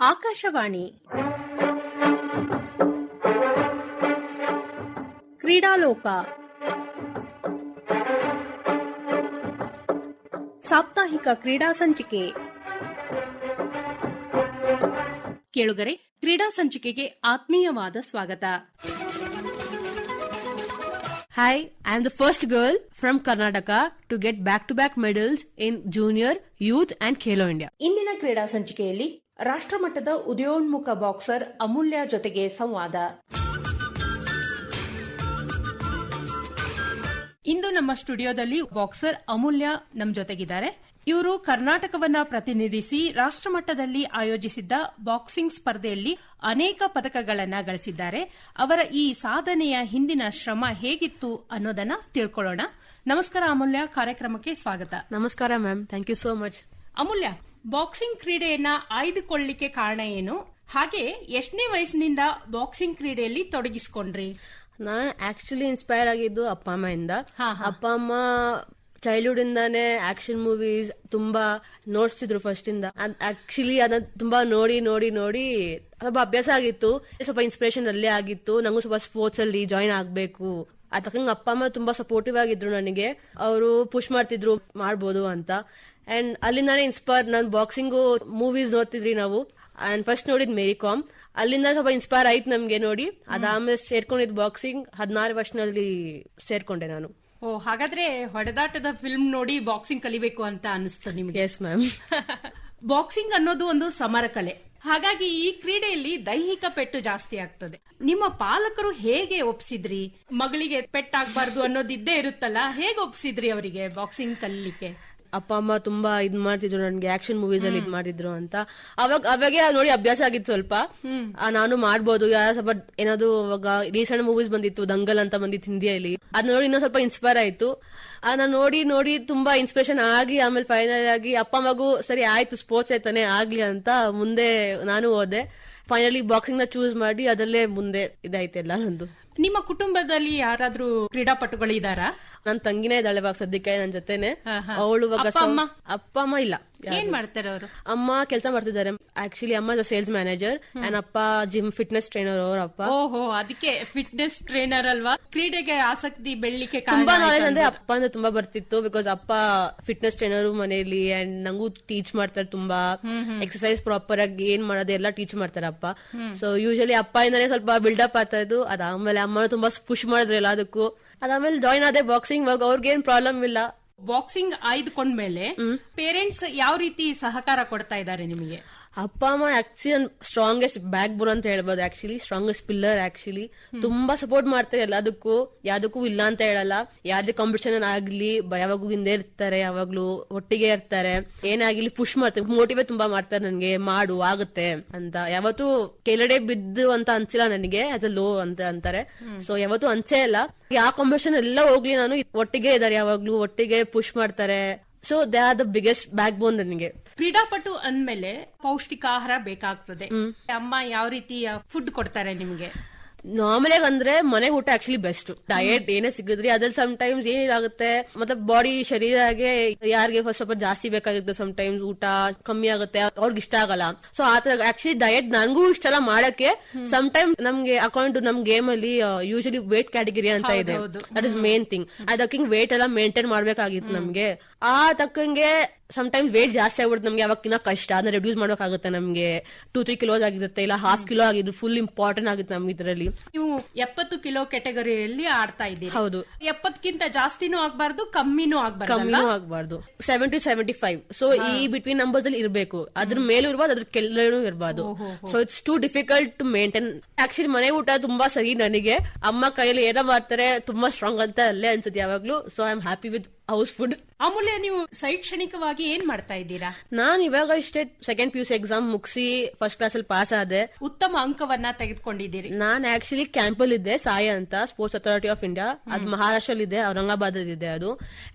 ಆಕಾಶವಾಣಿ ಕ್ರೀಡಾಲೋಕ ಸಾಪ್ತಾಹಿಕ ಕ್ರೀಡಾ ಸಂಚಿಕೆ ಕೇಳುಗರೆ ಕ್ರೀಡಾ ಸಂಚಿಕೆಗೆ ಆತ್ಮೀಯವಾದ ಸ್ವಾಗತ Hi, I am the first girl from Karnataka to get back-to-back medals in junior, youth and Khelo India. ಇಂದಿನ ಕ್ರೀಡಾ ಸಂಚಿಕೆಯಲ್ಲಿ ರಾಷ್ಟ್ರಮಟ್ಟದ ಉದಯೋನ್ಮುಖ ಬಾಕ್ಸರ್ ಅಮೂಲ್ಯ ಜೊತೆಗೆ ಸಂವಾದ. ಇಂದು ನಮ್ಮ ಸ್ಟುಡಿಯೋದಲ್ಲಿ ಬಾಕ್ಸರ್ ಅಮೂಲ್ಯ ನಮ್ಮ ಜೊತೆಗಿದ್ದಾರೆ. ಇವರು ಕರ್ನಾಟಕವನ್ನ ಪ್ರತಿನಿಧಿಸಿ ರಾಷ್ಟ್ರಮಟ್ಟದಲ್ಲಿ ಆಯೋಜಿಸಿದ್ದ ಬಾಕ್ಸಿಂಗ್ ಸ್ಪರ್ಧೆಯಲ್ಲಿ ಅನೇಕ ಪದಕಗಳನ್ನ ಗಳಿಸಿದ್ದಾರೆ. ಅವರ ಈ ಸಾಧನೆಯ ಹಿಂದಿನ ಶ್ರಮ ಹೇಗಿತ್ತು ಅನ್ನೋದನ್ನ ತಿಳ್ಕೊಳ್ಳೋಣ. ನಮಸ್ಕಾರ ಅಮೂಲ್ಯ ಕಾರ್ಯಕ್ರಮಕ್ಕೆ ಸ್ವಾಗತ. ನಮಸ್ಕಾರ ma'am thank you so much Amulya boxing ಕ್ರೀಡೆಯನ್ನ ಆಯ್ದುಕೊಳ್ಳಿಕ್ಕೆ ಕಾರಣ ಏನು? ಹಾಗೆ ಎಷ್ಟನೇ ವಯಸ್ಸಿನಿಂದ ಬಾಕ್ಸಿಂಗ್ ಕ್ರೀಡೆಯಲ್ಲಿ ತೊಡಗಿಸಿಕೊಂಡ್ರಿ? ನಾನ್ ಆಕ್ಚುಲಿ ಇನ್ಸ್ಪೈರ್ ಆಗಿದ್ದು ಅಪ್ಪ ಅಮ್ಮ ಇಂದ. ಅಪ್ಪ ಅಮ್ಮ ಚೈಲ್ಡ್ಹುಡ್ ಇಂದಾನೇ ಆಕ್ಷನ್ ಮೂವೀಸ್ ತುಂಬಾ ನೋಡ್ತಿದ್ರು ಫಸ್ಟ್ ಇಂದ. ಆಕ್ಚುಲಿ ಅದನ್ನ ತುಂಬಾ ನೋಡಿ ನೋಡಿ ನೋಡಿ ಸ್ವಲ್ಪ ಅಭ್ಯಾಸ ಆಗಿತ್ತು. ಸ್ವಲ್ಪ ಇನ್ಸ್ಪಿರೇಷನ್ ಅಲ್ಲೇ ಆಗಿತ್ತು. ನಂಗೂ ಸ್ವಲ್ಪ ಸ್ಪೋರ್ಟ್ಸ್ ಅಲ್ಲಿ ಜಾಯಿನ್ ಆಗ್ಬೇಕು. ಅದಕ್ಕಂಗ ಅಪ್ಪ ಅಮ್ಮ ತುಂಬಾ ಸಪೋರ್ಟಿವ್ ಆಗಿದ್ರು ನನಗೆ. ಅವರು ಪುಷ್ ಮಾಡ್ತಿದ್ರು ಮಾಡ್ಬೋದು ಅಂತ. ಅಂಡ್ ಅಲ್ಲಿಂದಾನೆ ಇನ್ಸ್ಪೈರ್ ನಾನು ಬಾಕ್ಸಿಂಗು ಮೂವೀಸ್ ನೋಡ್ತಿದ್ರಿ ನಾವು. ಅಂಡ್ ಫಸ್ಟ್ ನೋಡಿದ್ ಮೇರಿ ಕಾಮ್ ಅಲ್ಲಿಂದ ಸ್ವಲ್ಪ ಇನ್ಸ್ಪೈರ್ ಆಯ್ತು ನಮ್ಗೆ ನೋಡಿ. ಅದಾದ್ಮೇಲೆ ಸೇರ್ಕೊಂಡಿದ್ ಬಾಕ್ಸಿಂಗ್ ಹದಿನಾರು ವರ್ಷನಲ್ಲಿ ಸೇರ್ಕೊಂಡೆ ನಾನು. ಓ ಹಾಗಾದ್ರೆ ಹೊಡೆದಾಟದ ಫಿಲ್ಮ್ ನೋಡಿ ಬಾಕ್ಸಿಂಗ್ ಕಲಿಬೇಕು ಅಂತ ಅನಿಸ್ತು ನಿಮಗೆ? ಎಸ್ ಮ್ಯಾಮ್ ಬಾಕ್ಸಿಂಗ್ ಅನ್ನೋದು ಒಂದು ಸಮರ ಕಲೆ ಹಾಗಾಗಿ ಈ ಕ್ರೀಡೆಯಲ್ಲಿ ದೈಹಿಕ ಪೆಟ್ಟು ಜಾಸ್ತಿ ಆಗ್ತದೆ. ನಿಮ್ಮ ಪಾಲಕರು ಹೇಗೆ ಒಪ್ಸಿದ್ರಿ? ಮಗಳಿಗೆ ಪೆಟ್ಟಾಗಬಾರ್ದು ಅನ್ನೋದಿದ್ದೇ ಇರುತ್ತಲ್ಲ, ಹೇಗೆ ಒಪ್ಸಿದ್ರಿ ಅವರಿಗೆ ಬಾಕ್ಸಿಂಗ್ ಕಲಿಲಿಕ್ಕೆ? ಅಪ್ಪ ಅಮ್ಮ ತುಂಬಾ ಇದ್ ಮಾಡ್ತಿದ್ರು ನನ್ಗೆ ಆಕ್ಷನ್ ಮೂವೀಸ್ ಅಲ್ಲಿ ಇದ್ ಮಾಡಿದ್ರು ಅಂತ. ಅವಾಗ ಅವಾಗೆ ನೋಡಿ ಅಭ್ಯಾಸ ಆಗಿತ್ತು ಸ್ವಲ್ಪ. ಆ, ನಾನು ಮಾಡ್ಬೋದು. ಯಾರ ಸ್ವಲ್ಪ ಏನಾದ್ರು ಅವಾಗ ರೀಸೆಂಟ್ ಮೂವೀಸ್ ಬಂದಿತ್ತು ದಂಗಲ್ ಅಂತ ಬಂದಿತ್ತು ಹಿಂದಿಯಲ್ಲಿ. ಅದ್ ನೋಡಿ ಇನ್ನೊಂದ್ ಸ್ವಲ್ಪ ಇನ್ಸ್ಪೈರ್ ಆಯ್ತು. ಅದನ್ನ ನೋಡಿ ನೋಡಿ ತುಂಬಾ ಇನ್ಸ್ಪಿರೇಷನ್ ಆಗಿ ಆಮೇಲೆ ಫೈನಲ್ ಆಗಿ ಅಪ್ಪ ಮಗು ಸರಿ ಆಯ್ತು ಸ್ಪೋರ್ಟ್ಸ್ ಆಯ್ತಾನೆ ಆಗ್ಲಿ ಅಂತ ಮುಂದೆ ನಾನು ಹೋದೆ. ಫೈನಲಿ ಬಾಕ್ಸಿಂಗ್ನ ಚೂಸ್ ಮಾಡಿ ಅದರಲ್ಲೇ ಮುಂದೆ ಇದಾಯ್ತೆಲ್ಲ ನಂದು. ನಿಮ್ಮ ಕುಟುಂಬದಲ್ಲಿ ಯಾರಾದ್ರೂ ಕ್ರೀಡಾಪಟುಗಳು ಇದ್ದಾರಾ ನನ್ ತಂಗಿನೇ ಇದ್ದಾಳೆ ಇವಾಗ ಸದ್ಯಕ್ಕೆ ನನ್ ಜೊತೆನೆ. ಅವಳು? ಅಪ್ಪ ಅಮ್ಮ ಇಲ್ಲ ಏನ್ ಮಾಡ್ತಾರೆ ಅವರು? ಅಮ್ಮ ಕೆಲಸ ಮಾಡ್ತಿದ್ದಾರೆ. ಆಕ್ಚುಲಿ ಅಮ್ಮ ಸೇಲ್ಸ್ ಮ್ಯಾನೇಜರ್ ಅಂಡ್ ಅಪ್ಪ ಜಿಮ್ ಫಿಟ್ನೆಸ್ ಟ್ರೈನರ್ ಅವ್ರ ಅಪ್ಪ. ಓಹೋ ಅದಕ್ಕೆ ಫಿಟ್ನೆಸ್ ಟ್ರೈನರ್ ಅಲ್ವಾ? ಕ್ರೀಡೆಗೆ ಆಸಕ್ತಿ ಬೆಳ್ಳಿಕ್ಕೆ ಕಾರಣ ತುಂಬಾ ನಾಲೆಜ್ ಅಂದ್ರೆ. ಅಪ್ಪ ಅಂದ್ರೆ ತುಂಬಾ ಬರ್ತಿತ್ತು ಬಿಕಾಸ್ ಅಪ್ಪ ಫಿಟ್ನೆಸ್ ಟ್ರೈನರ್ ಮನೆಯಲ್ಲಿ ಅಂಡ್ ನಂಗೂ ಟೀಚ್ ಮಾಡ್ತಾರೆ ತುಂಬಾ. ಎಕ್ಸರ್ಸೈಸ್ ಪ್ರಾಪರ್ ಆಗಿ ಏನ್ ಮಾಡೋದು ಎಲ್ಲ ಟೀಚ್ ಮಾಡ್ತಾರೆ ಅಪ್ಪ. ಸೊ ಯೂಶಲಿ ಅಪ್ಪ ಇಂದಾನೆ ಸ್ವಲ್ಪ ಬಿಲ್ಡಪ್ ಆಗ್ತಾ ಇದ್ದು. ಅದಾದ್ಮೇಲೆ ಅಮ್ಮನ ತುಂಬಾ ಪುಷ್ ಮಾಡಿದ್ರು ಎಲ್ಲದಕ್ಕೂ. ಅದಾದ್ಮೇಲೆ ಜಾಯ್ನ್ ಆದೆ ಬಾಕ್ಸಿಂಗ್ ಅವ್ರಿಗೆ ಏನ್ ಪ್ರಾಬ್ಲಮ್ ಇಲ್ಲ. ಬಾಕ್ಸಿಂಗ್ ಆಯ್ದುಕೊಂಡ್ಮೇಲೆ ಪೇರೆಂಟ್ಸ್ ಯಾವ ರೀತಿ ಸಹಕಾರ ಕೊಡ್ತಾ ಇದ್ದಾರೆ ನಿಮಗೆ? ಅಪ್ಪ ಅಮ್ಮ ಆಕ್ಚುಲಿ ಸ್ಟ್ರಾಂಗೆಸ್ಟ್ ಬ್ಯಾಕ್ ಬೋನ್ ಅಂತ ಹೇಳ್ಬೋದು. ಆಕ್ಚುಲಿ ಸ್ಟ್ರಾಂಗೆಸ್ಟ್ ಪಿಲ್ಲರ್ ಆಕ್ಚುಲಿ ತುಂಬಾ ಸಪೋರ್ಟ್ ಮಾಡ್ತಾರೆ ಎಲ್ಲದಕ್ಕೂ. ಯಾವ್ದಕ್ಕೂ ಇಲ್ಲ ಅಂತ ಹೇಳಲ್ಲ. ಯಾವ್ದೇ ಕಾಂಪಿಟೇಷನ್ ಆಗ್ಲಿ ಯಾವಾಗೂ ಹಿಂದೆ ಇರ್ತಾರೆ ಯಾವಾಗ್ಲೂ ಒಟ್ಟಿಗೆ ಇರ್ತಾರೆ. ಏನಾಗ್ಲಿ ಪುಷ್ ಮಾಡ್ತಾರೆ. ಮೋಟಿವೇಟ್ ತುಂಬಾ ಮಾಡ್ತಾರೆ ನನ್ಗೆ. ಮಾಡು ಆಗುತ್ತೆ ಅಂತ. ಯಾವತ್ತು ಕೆಳಡೆ ಬಿದ್ದು ಅಂತ ಅನ್ಸಿಲ್ಲ ನನಗೆ. ಆಸ್ ಅ ಲೋ ಅಂತ ಅಂತಾರೆ. ಸೊ ಯಾವತ್ತು ಅನ್ಸೇ ಇಲ್ಲ. ಯಾವ ಕಾಂಪಿಟೇಷನ್ ಎಲ್ಲ ಹೋಗ್ಲಿ ನಾನು ಒಟ್ಟಿಗೆ ಇದಾರೆ ಯಾವಾಗ್ಲೂ ಒಟ್ಟಿಗೆ ಪುಷ್ ಮಾಡ್ತಾರೆ. So they are the biggest back bone ನನಗೆ. ಕ್ರೀಡಾಪಟು ಅಂದ್ಮೇಲೆ ಪೌಷ್ಟಿಕಾಹಾರ ಬೇಕಾಗ್ತದೆ. ಅಮ್ಮ ಯಾವ ರೀತಿಯ ಫುಡ್ ಕೊಡ್ತಾರೆ ನಿಮ್ಗೆ? ನಾರ್ಮಲ್ ಆಗಿ ಅಂದ್ರೆ ಮನೆ ಊಟ ಆಕ್ಚುಲಿ ಬೆಸ್ಟ್ ಡಯಟ್ ಏನೇ ಸಿಗಿದ್ರಿ ಅದ್ರಲ್ಲಿ ಸಮ್ ಟೈಮ್ಸ್ ಏನಾಗುತ್ತೆ ಮತ್ತೆ ಬಾಡಿ ಶರೀರಗೆ ಯಾರಿಗೆ ಸ್ವಲ್ಪ ಜಾಸ್ತಿ ಬೇಕಾಗಿರುತ್ತೆ ಸಮ್ ಟೈಮ್ಸ್ ಊಟ ಕಮ್ಮಿ ಆಗುತ್ತೆ ಅವ್ರಿಗೆ ಇಷ್ಟ ಆಗಲ್ಲ. ಸೊ ಆತರ ಆಕ್ಚುಲಿ ಡಯಟ್ ನನಗೂ ಇಷ್ಟ ಎಲ್ಲ ಮಾಡಕ್ಕೆ. ಸಮ್ ಟೈಮ್ ನಮ್ಗೆ ಅಕೌಂಟ್ ನಮ್ ಗೇಮ್ ಅಲ್ಲಿ ಯೂಶಲಿ ವೇಟ್ ಕ್ಯಾಟಗರಿ ಅಂತ ಇದೆ. ದಟ್ ಇಸ್ ಮೇನ್ ಥಿಂಗ್ ಅದಕ್ಕೆ ವೇಟ್ ಎಲ್ಲ ಮೇಂಟೈನ್ ಮಾಡ್ಬೇಕಾಗಿತ್ತು ನಮ್ಗೆ. ಆ ತಕ್ಕಂಗೆ ಸಮ್ ಟೈಮ್ಸ್ ವೇಟ್ ಜಾಸ್ತಿ ಆಗ್ಬಿಡುತ್ತೆ ನಮ್ಗೆ. ಅವಾಗಿನ ಕಷ್ಟ. ಅದನ್ನ ರೆಡ್ಯೂಸ್ ಮಾಡೋಕ್ಕಾಗುತ್ತೆ ನಮ್ಗೆ. ಟೂ ತ್ರೀ ಕಿಲೋಸ್ ಆಗಿರುತ್ತೆ. ಇಲ್ಲ ಹಾಫ್ ಕಿಲೋ ಆಗಿದ್ರು ಫುಲ್ ಇಂಪಾರ್ಟೆಂಟ್ ಆಗುತ್ತೆ ನಮ್ಗೆ ಇದರಲ್ಲಿ. ನೀವು ಎಪ್ಪತ್ತು ಕಿಲೋ ಕೆಟಗರಿಯಲ್ಲಿ ಆಡ್ತಾ ಇದ್ದೀರಿ. ಹೌದು. ಎಪ್ಪತ್ತಕ್ಕಿಂತ ಜಾಸ್ತಿನೂ ಆಗಬಾರ್ದು ಕಮ್ಮಿನೂ ಆಗಬಾರ್ದು ಕಮ್ಮಿನೂ ಆಗಬಾರ್ದು. ಸೆವೆಂಟಿ ಸೆವೆಂಟಿ ಫೈವ್ ಸೊ ಈ ಬಿಟ್ವೀನ್ ನಂಬರ್ಸ್ ಅಲ್ಲಿ ಇರಬೇಕು. ಅದ್ರ ಮೇಲೂ ಇರಬಾರ್ದು ಅದ್ರ ಕೆಳಗೂ ಇರಬಾರ್ದು so it's too difficult to maintain actually ಮನೆ ಊಟ ತುಂಬಾ ಸರಿ ನನಗೆ. ಅಮ್ಮ ಕೈಯಲ್ಲಿ ಏನೋ ಮಾಡ್ತಾರೆ ತುಂಬಾ ಸ್ಟ್ರಾಂಗ್ ಅಂತ ಅಲ್ಲೇ ಅನ್ಸುತ್ತೆ ಯಾವಾಗ್ಲೂ. So I am happy with house food. Amulya ನೀವು ಶೈಕ್ಷಣಿಕವಾಗಿ ಏನ್ ಮಾಡ್ತಾ ಇದ್ದೀರಾ? ನಾನು ಇವಾಗ ಇಷ್ಟೇ second P U C exam ಮುಗಿಸಿ ಫಸ್ಟ್ ಕ್ಲಾಸ್ ಅಲ್ಲಿ ಪಾಸ್ ಆದೆ. ಉತ್ತಮ ಅಂಕವನ್ನ ತೆಗೆದುಕೊಂಡಿದ್ದೀರಿ. ನಾನ್ ಆಕ್ಚುಲಿ ಕ್ಯಾಂಪಲ್ ಇದ್ದೆ ಸಾಯ ಅಂತ ಸ್ಪೋರ್ಟ್ಸ್ ಅಥಾರಿಟಿ ಆಫ್ ಇಂಡಿಯಾ ಅದು ಮಹಾರಾಷ್ಟ್ರಲ್ಲಿ ಇದೆ ಔರಂಗಾಬಾದ್ ಇದೆ ಅದು.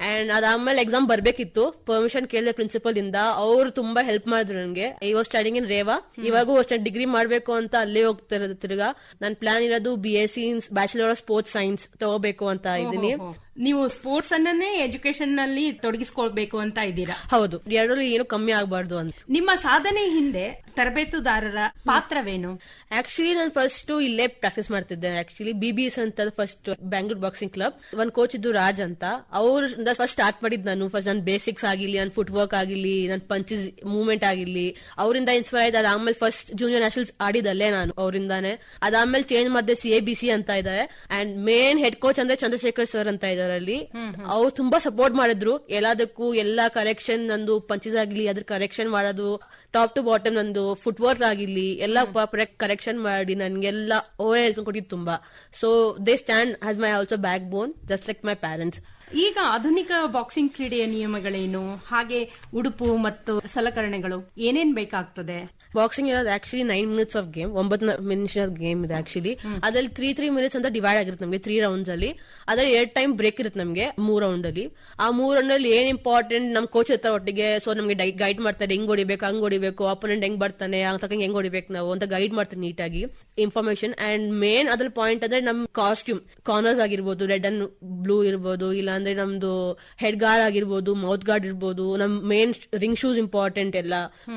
ಅಂಡ್ ಅದಾದ್ಮೇಲೆ ಎಕ್ಸಾಮ್ ಬರ್ಬೇಕಿತ್ತು ಪರ್ಮಿಷನ್ ಕೇಳಿದೆ ಪ್ರಿನ್ಸಿಪಲ್ ಇಂದ. ಅವ್ರು ತುಂಬಾ ಹೆಲ್ಪ್ ಮಾಡಿದ್ರು ನನಗೆ I was studying in Reva ಇವಾಗೂ ಅಷ್ಟೇ ಡಿಗ್ರಿ ಮಾಡಬೇಕು ಅಂತ ಅಲ್ಲೇ ಹೋಗ್ತಿರೋದು ತಿರ್ಗಾ. ನನ್ ಪ್ಲಾನ್ ಇರೋದು B S C bachelor of sports science ತಗೋಬೇಕು ಅಂತ ಇದೀನಿ ನೀವು ಸ್ಪೋರ್ಟ್ಸ್ ಅನ್ನೇ ಎಜುಕೇಶನ್ನಲ್ಲಿ ತೊಡಗಿಸ್ಕೊಳ್ಬೇಕು ಅಂತ ಇದ್ದೀರಾ? ಹೌದು. ಎರಡರಲ್ಲಿ ಏನು ಕಮ್ಮಿ ಆಗಬಾರ್ದು ಅಂತ. ನಿಮ್ಮ ಸಾಧನೆ ಹಿಂದೆ ತರಬೇತುದಾರರ ಪಾತ್ರವೇನು? ಆಕ್ಚುಲಿ ನಾನು ಫಸ್ಟ್ ಇಲ್ಲೇ ಪ್ರಾಕ್ಟೀಸ್ ಮಾಡ್ತಿದ್ದೆ. ಆಕ್ಚುಲಿ ಬಿಬಿಎಸ್ ಅಂತ ಫಸ್ಟ್ ಬ್ಯಾಂಗ್ಳೂರ್ ಬಾಕ್ಸಿಂಗ್ ಕ್ಲಬ್ ಒಂದ್ ಕೋಚ್ ಇದ್ದು ರಾಜ್ ಅಂತ. ಅವ್ರ ಫಸ್ಟ್ ಸ್ಟಾರ್ಟ್ ಮಾಡಿದ್ ನಾನು. ಫಸ್ಟ್ ನನ್ನ ಬೇಸಿಕ್ಸ್ ಆಗಿರ್ಲಿ ನನ್ನ ಫುಟ್ ವರ್ಕ್ ಆಗಿರ್ಲಿ ನನ್ನ ಪಂಚಸ್ ಮೂವ್ಮೆಂಟ್ ಆಗಿರ್ಲಿ. ಅವರಿಂದ ಇನ್ಸ್ಪೈರ್ ಆಯ್ತು. ಅದಾದ್ಮೇಲೆ ಫಸ್ಟ್ ಜೂನಿಯರ್ ನ್ಯಾಷನಲ್ಸ್ ಆಡಿದಲ್ಲೇ ನಾನು ಅವರಿಂದಾನೆ. ಅದಾದ್ಮೇಲೆ ಚೇಂಜ್ ಮಾಡಿದೆ ಸಿ ಎ ಬಿ ಸಿ ಅಂತ ಇದ್ದಾರೆ ಅಂಡ್ ಮೇನ್ ಹೆಡ್ ಕೋಚ್ ಅಂದ್ರೆ ಚಂದ್ರಶೇಖರ್ ಸರ್ ಅಂತ ಇದಾರೆ. ಅಲ್ಲಿ ಅವ್ರು ತುಂಬಾ ಸಪೋರ್ಟ್ ಮಾಡಿದ್ರು. ಎಲ್ಲದಕ್ಕೂ ಎಲ್ಲಾ ಕರೆಕ್ಷನ್ ನಂದು ಪಂಚಸ್ ಆಗಿರ್ಲಿ ಅದ್ರ ಕರೆಕ್ಷನ್ ಮಾಡೋದು ಟಾಪ್ ಟು ಬಾಟಮ್ ನಂದು ಫುಟ್ವರ್ಕ್ ಆಗಿರ್ಲಿ ಎಲ್ಲ ಕರೆಕ್ಷನ್ ಮಾಡಿ ನನ್ಗೆಲ್ಲ ಓವರ್ ಹೇಳ್ಕೊಂಡ್ ಕೊಟ್ಟಿದ್ದು ತುಂಬಾ. So they stand has my also back bone just like my parents ಈಗ ಆಧುನಿಕ ಬಾಕ್ಸಿಂಗ್ ಕ್ರೀಡೆಯ ನಿಯಮಗಳೇನು? ಹಾಗೆ ಉಡುಪು ಮತ್ತು ಸಲಕರಣೆಗಳು ಏನೇನ್ ಬೇಕಾಗ್ತದೆ? ಬಾಕ್ಸಿಂಗ್ ಇರೋದು actually nine minutes of game ಒಂಬತ್ತು ಮಿನಿಟ್ಸ್ ಗೇಮ್ ಇದೆ ಆಕ್ಚುಲಿ ಅದ್ರಲ್ಲಿ ತ್ರೀ ತ್ರೀ ಮಿನಿಟ್ಸ್ ಅಂತ ಡಿವೈಡ್ ಆಗಿರುತ್ತೆ ನಮಗೆ ತ್ರೀ ರೌಂಡ್ಸ್ ಅಲ್ಲಿ. ಅದ್ರಲ್ಲಿ ಎರಡ್ ಟೈಮ್ ಬ್ರೇಕ್ ಇರುತ್ತೆ ನಮಗೆ ಮೂರ್ ರೌಂಡ್ ಅಲ್ಲಿ. ಆ ಮೂರ್ ರೌಂಡ್ ಅಲ್ಲಿ ಏನ್ ಇಂಪಾರ್ಟೆಂಟ್ ನಮ್ ಕೋಚ್ ಇರ್ತಾರೆ ಒಟ್ಟಿಗೆ ಸೊ ನಮಗೆ ಗೈಡ್ ಮಾಡ್ತಾರೆ ಹೆಂಗ್ ಹೊಡಿಬೇಕು ಹಂಗ್ ಹೊಡಿಬೇಕು ಅಪೋನೆಂಟ್ ಹೆಂಗ್ ಬರ್ತಾನೆ ತಕ್ಕಂಗೆ ಹೆಂಗ್ ಹೊಡಿಬೇಕು ನಾವು ಅಂತ ಗೈಡ್ ಮಾಡ್ತಾರೆ ನೀಟಾಗಿ. ಇನ್ಫಾರ್ಮೇಶನ್ ಅಂಡ್ ಮೇನ್ ಅದ್ರ ಪಾಯಿಂಟ್ ಅಂದ್ರೆ ನಮ್ ಕಾಸ್ಟ್ಯೂಮ್ ಕಾರ್ನರ್ಸ್ ಆಗಿರ್ಬೋದು ರೆಡ್ ಅಂಡ್ ಬ್ಲೂ ಇರ್ಬೋದು ಇಲ್ಲ ಅಂದ್ರೆ ನಮ್ದು ಹೆಡ್ ಗಾರ್ಡ್ ಆಗಿರ್ಬೋದು ಮೌತ್ ಗಾರ್ಡ್ ಇರ್ಬೋದು ನಮ್ ಮೇನ್ ರಿಂಗ್ ಶೂಸ್ ಇಂಪಾರ್ಟೆಂಟ್ ಎಲ್ಲ.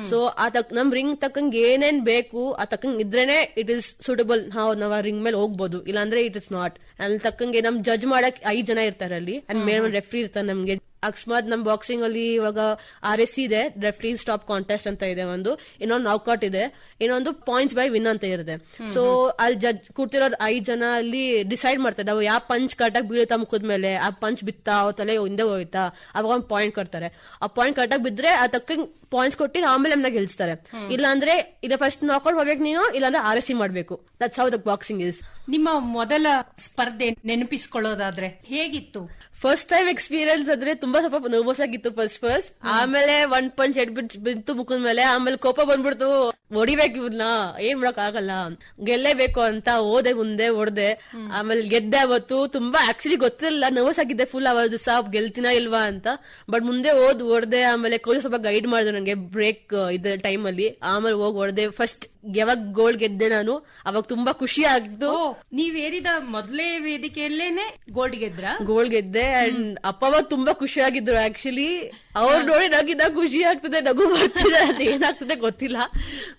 ಸೊ ಆ ತಕ್ ನಮ್ ರಿಂಗ್ ತಕ್ಕಂಗೆ ಏನೇನ್ ಬೇಕು ಆ ತಕ್ಕಂಗೆ ಇದ್ರೇನೆ ಇಟ್ ಇಸ್ ಸೂಟಬಲ್ ನಾವು ನಾವ್ ರಿಂಗ್ ಮೇಲೆ ಹೋಗ್ಬೋದು. ಇಲ್ಲಾಂದ್ರೆ ಇಟ್ ಇಸ್ ನಾಟ್ ಅಲ್ಲಿ ತಕ್ಕಂಗೆ ನಮ್ ಜಡ್ಜ್ ಮಾಡಕ್ ಐದ್ ಜನ ಇರ್ತಾರೆ ಅಲ್ಲಿ. ಅಂಡ್ ಮೇನ್ ಒಂದ್ ರೆಫ್ರಿ ಇರ್ತಾರೆ ನಮ್ಗೆ. ಅಕಸ್ಮಾತ್ ನಮ್ ಬಾಕ್ಸಿಂಗ್ ಅಲ್ಲಿ ಇವಾಗ ಆರ್ ಎಸ್ ಇದೆ ರೆಫ್ರಿ ಸ್ಟಾಪ್ ಕಾಂಟೆಸ್ಟ್ ಅಂತ ಇದೆ ಒಂದು. ಇನ್ನೊಂದು ನೌಕಾಟ್ ಇದೆ. ಇನ್ನೊಂದು ಪಾಯಿಂಟ್ಸ್ ಬೈ ವಿನ್ ಅಂತ ಇರುತ್ತೆ. ಸೊ ಅಲ್ಲಿ ಜಡ್ಜ್ ಕೂತಿರೋ ಐದ್ ಜನ ಅಲ್ಲಿ ಡಿಸೈಡ್ ಮಾಡ್ತಾರೆ. ನಾವು ಯಾವ ಪಂಚ್ ಕರೆಕ್ಟಾಗಿ ಬೀಳುತ್ತಾ ಮುಖದ ಮೇಲೆ? ಆ ಪಂಚ್ ಬಿತ್ತಾ? ಅವ್ರ ತಲೆ ಹಿಂದೆ ಹೋಯ್ತಾ? ಅವಾಗ ಒಂದು ಪಾಯಿಂಟ್ ಕೊಡ್ತಾರೆ. ಆ ಪಾಯಿಂಟ್ ಕರೆಕ್ಟಾಗಿ ಬಿದ್ರೆ ಆ ತಕ್ಕಂಗ್ ಪಾಯಿಂಟ್ಸ್ ಕೊಟ್ಟು ಆಮೇಲೆ ನಮ್ನ ಗೆಲ್ಸ್ತಾರೆ. ಇಲ್ಲ ಅಂದ್ರೆ ಇಲ್ಲ ಫಸ್ಟ್ ನಾಕೌಟ್ ಹೋಗ್ಬೇಕು ನೀನು ಇಲ್ಲಾಂದ್ರೆ ಆರ್ ಎಸ್ ಸಿ ಮಾಡ್ಬೇಕು. That's how the boxing is ನಿಮ್ಮ ಮೊದಲ ಸ್ಪರ್ಧೆ ನೆನಪಿಸ್ಕೊಳ್ಳೋದಾದ್ರೆ ಹೇಗಿತ್ತು? ಫಸ್ಟ್ ಟೈಮ್ ಎಕ್ಸ್ಪೀರಿಯನ್ಸ್ ಅಂದ್ರೆ ತುಂಬಾ ಸ್ವಲ್ಪ ನರ್ವಸ್ ಆಗಿತ್ತು ಫಸ್ಟ್ ಫಸ್ಟ್ ಆಮೇಲೆ ಒನ್ ಪಂಚ್ ಎಡ್ ಬಿತ್ತು ಮುಖದ ಮೇಲೆ ಆಮೇಲೆ ಕೋಪ ಬಂದ್ಬಿಡ್ತು. ಹೊಡಿಬೇಕು ಇವ್ರನ್ನ ಏನ್ ಮಾಡಕ್ ಆಗಲ್ಲ ಗೆಲ್ಲೇಬೇಕು ಅಂತ ಓದೆ ಮುಂದೆ ಹೊಡ್ದೆ. ಆಮೇಲೆ ಗೆದ್ದೆ ಅವತ್ತು. ತುಂಬಾ ಆಕ್ಚುಲಿ ಗೊತ್ತಿರಲಿಲ್ಲ. ನರ್ವಸ್ ಆಗಿದ್ದೆ ಫುಲ್ ಅವತ್ತು ದಿವಸ ಗೆಲ್ತಿನ ಇಲ್ವಾ ಅಂತ. ಬಟ್ ಮುಂದೆ ಓದ್ ಹೊಡ್ದೆ ಆಮೇಲೆ ಕೋಚ್ ಸ್ವಲ್ಪ ಗೈಡ್ ಮಾಡಿದ್ರು ನಂಗೆ ಬ್ರೇಕ್ ಇದ್ದ ಟೈಮ್ ಅಲ್ಲಿ. ಆಮೇಲೆ ಹೋಗಿ ಹೊಡ್ದೆ. ಫಸ್ಟ್ ಯಾವಾಗ ಗೋಲ್ ಗೆದ್ದೆ ನಾನು ಅವಾಗ ತುಂಬಾ ಖುಷಿ ಆಗ್ತು. ನೀವ್ ಏರಿದ ಮೊದಲೇ ವೇದಿಕೆಯಲ್ಲೇನೆ ಗೋಲ್ಡ್ ಗೆದ್ರ? ಗೋಲ್ ಗೆದ್ದೆ ಅಂಡ್ ಅಪ್ಪ ಅವಾಗ ತುಂಬಾ ಖುಷಿ ಆಗಿದ್ರು ಆಕ್ಚುಲಿ ಅವ್ರ ನೋಡಿ ನಗಿದ ಖುಷಿ ಆಗ್ತದೆ ನಗು ಬರ್ತಿದೆ ಅದು ಏನಾಗ್ತದೆ ಗೊತ್ತಿಲ್ಲ.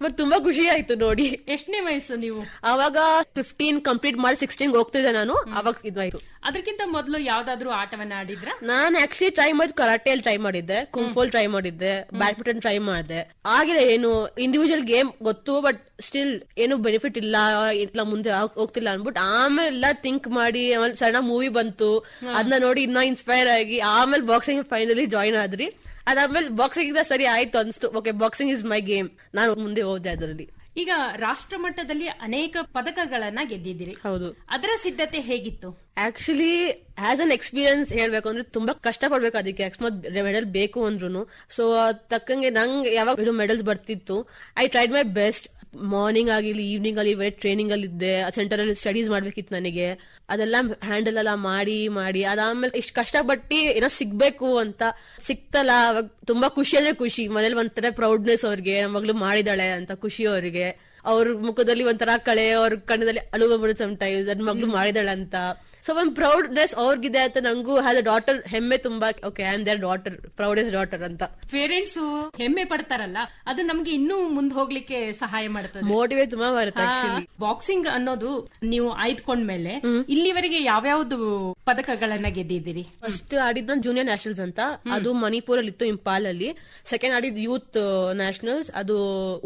ಬಟ್ ತುಂಬಾ ಖುಷಿ ಆಯ್ತು ನೋಡಿ. ಎಷ್ಟನೇ ವಯಸ್ಸು ನೀವು? ಅವಾಗ ಫಿಫ್ಟೀನ್ ಕಂಪ್ಲೀಟ್ ಮಾಡಿ ಸಿಕ್ಸ್ಟೀನ್ ಹೋಗ್ತಿದ್ದೆ ನಾನು. ಅವಾಗ ಇದಾಯ್ತು ಅದಕ್ಕಿಂತ ಮೊದಲು ಯಾವ್ದಾದ್ರು ಆಟವನ್ನ ಆಡಿದ್ರ? ನಾನ್ ಆಕ್ಚುಲಿ ಟ್ರೈ ಮಾಡಿ ಕರಾಟೆಯಲ್ಲಿ ಟ್ರೈ ಮಾಡಿದ್ದೆ ಕುಂಫೋಲ್ ಟ್ರೈ ಮಾಡಿದ್ದೆ ಬ್ಯಾಡ್ಮಿಂಟನ್ ಟ್ರೈ ಮಾಡಿದೆ. ಆಗಿಲ್ಲ ಏನು ಇಂಡಿವಿಜುವಲ್ ಗೇಮ್ ಗೊತ್ತು ಬಟ್ ಸ್ಟಿಲ್ ಏನು ಬೆನಿಫಿಟ್ ಇಲ್ಲ ಇಲ್ಲ ಮುಂದೆ ಹೋಗ್ತಿಲ್ಲ ಅನ್ಬಿಟ್ಟು ಆಮೇಲೆ ಥಿಂಕ್ ಮಾಡಿ ಆಮೇಲೆ ಸಣ್ಣ ಮೂವಿ ಬಂತು. ಅದನ್ನ ನೋಡಿ ಇನ್ನ ಇನ್ಸ್ಪೈರ್ ಆಗಿ ಆಮೇಲೆ ಬಾಕ್ಸಿಂಗ್ ಫೈನಲಿ ಜಾಯಿನ್ ಆದ್ರಿ. ಅದಾದ್ಮೇಲೆ ಬಾಕ್ಸಿಂಗ್ ಸರಿ ಆಯ್ತು ಅನ್ಸ್ತು. Okay boxing is my game ನಾನು ಮುಂದೆ ಹೋದೆ ಅದರಲ್ಲಿ. ಈಗ ರಾಷ್ಟ್ರ ಮಟ್ಟದಲ್ಲಿ ಅನೇಕ ಪದಕಗಳನ್ನ ಗೆದ್ದಿದ್ದೀರಿ. ಹೌದು. ಅದರ ಸಿದ್ಧತೆ ಹೇಗಿತ್ತು? ಆಕ್ಚುಲಿ ಆಸ್ ಅನ್ ಎಕ್ಸ್ಪೀರಿಯನ್ಸ್ ಹೇಳ್ಬೇಕು ಅಂದ್ರೆ ತುಂಬಾ ಕಷ್ಟ ಪಡ್ಬೇಕು ಅದಕ್ಕೆ ಅಕಸ್ಮಾತ್ ಮೆಡಲ್ ಬೇಕು ಅಂದ್ರು ಸೊ ತಕ್ಕಂಗೆ ನಂಗೆ ಯಾವಾಗ ಮೆಡಲ್ಸ್ ಬರ್ತಿತ್ತು I tried my best morning ಆಗಿರ್ಲಿ ಈವ್ನಿಂಗ್ ಅಲ್ಲಿ ಬರೀ ಟ್ರೈನಿಂಗ್ ಅಲ್ಲಿ ಇದ್ದೆ ಸೆಂಟರ್ ಅಲ್ಲಿ ಸ್ಟಡೀಸ್ ಮಾಡ್ಬೇಕಿತ್ತು ನನಗೆ. ಅದೆಲ್ಲ ಹ್ಯಾಂಡಲ್ ಎಲ್ಲ ಮಾಡಿ ಮಾಡಿ, ಅದಾದ್ಮೇಲೆ ಇಷ್ಟು ಕಷ್ಟಪಟ್ಟು ಏನೋ ಸಿಗ್ಬೇಕು ಅಂತ ಸಿಕ್ತಲ್ಲ, ಅವಾಗ ತುಂಬಾ ಖುಷಿ ಅಂದ್ರೆ ಖುಷಿ. ಮನೇಲಿ ಒಂಥರ ಪ್ರೌಡ್ನೆಸ್ ಅವ್ರಿಗೆ ಮಗಳು ಮಾಡಿದಾಳೆ ಅಂತ ಖುಷಿ ಅವ್ರಿಗೆ. ಅವ್ರ ಮುಖದಲ್ಲಿ ಒಂಥರ ಕಳೆ, ಅವ್ರ ಕಣ್ಣದಲ್ಲಿ ಅಳುವ ಬರುತ್ತೆ ಸಮ್ ಟೈಮ್ಸ್ ಅದ್ ಮಗಳು ಮಾಡಿದಾಳೆ ಅಂತ ಸೊ ಒಂದ್ ಪ್ರೌಡ್ನೆಸ್ ಅವ್ರಿಗಿದೆ ಅಂತ ನಂಗೂ ಹ್ಯಾಸ್ ಅ ಡಾಟರ್ ಹೆಮ್ಮೆ ತುಂಬಾ okay I am their daughter proudest daughter ಅಂತ ಪೇರೆಂಟ್ಸ್ ಹೆಮ್ಮೆ ಪಡ್ತಾರಲ್ಲ ಅದು ನಮ್ಗೆ ಇನ್ನೂ ಮುಂದೆ ಹೋಗ್ಲಿಕ್ಕೆ ಸಹಾಯ ಮಾಡ್ತದೆ ಮೋಟಿವೇಟ್ ತುಂಬಾ ಬರುತ್ತೆ ಬಾಕ್ಸಿಂಗ್ ಅನ್ನೋದು ನೀವು ಆಯ್ದುಕೊಂಡ್ಮೇಲೆ ಇಲ್ಲಿವರೆಗೆ ಯಾವ್ಯಾವ್ದು ಪದಕಗಳನ್ನ ಗೆದ್ದಿದ್ದೀರಿ ಫಸ್ಟ್ ಆಡಿದ್ ನಾನು ಜೂನಿಯರ್ ನ್ಯಾಷನಲ್ಸ್ ಅಂತ ಅದು ಮಣಿಪುರ್ ಅಲ್ಲಿ ಇತ್ತು ಇಂಪಾಲ್ ಅಲ್ಲಿ ಸೆಕೆಂಡ್ ಆಡಿದ್ ಯೂತ್ ನ್ಯಾಷನಲ್ಸ್ ಅದು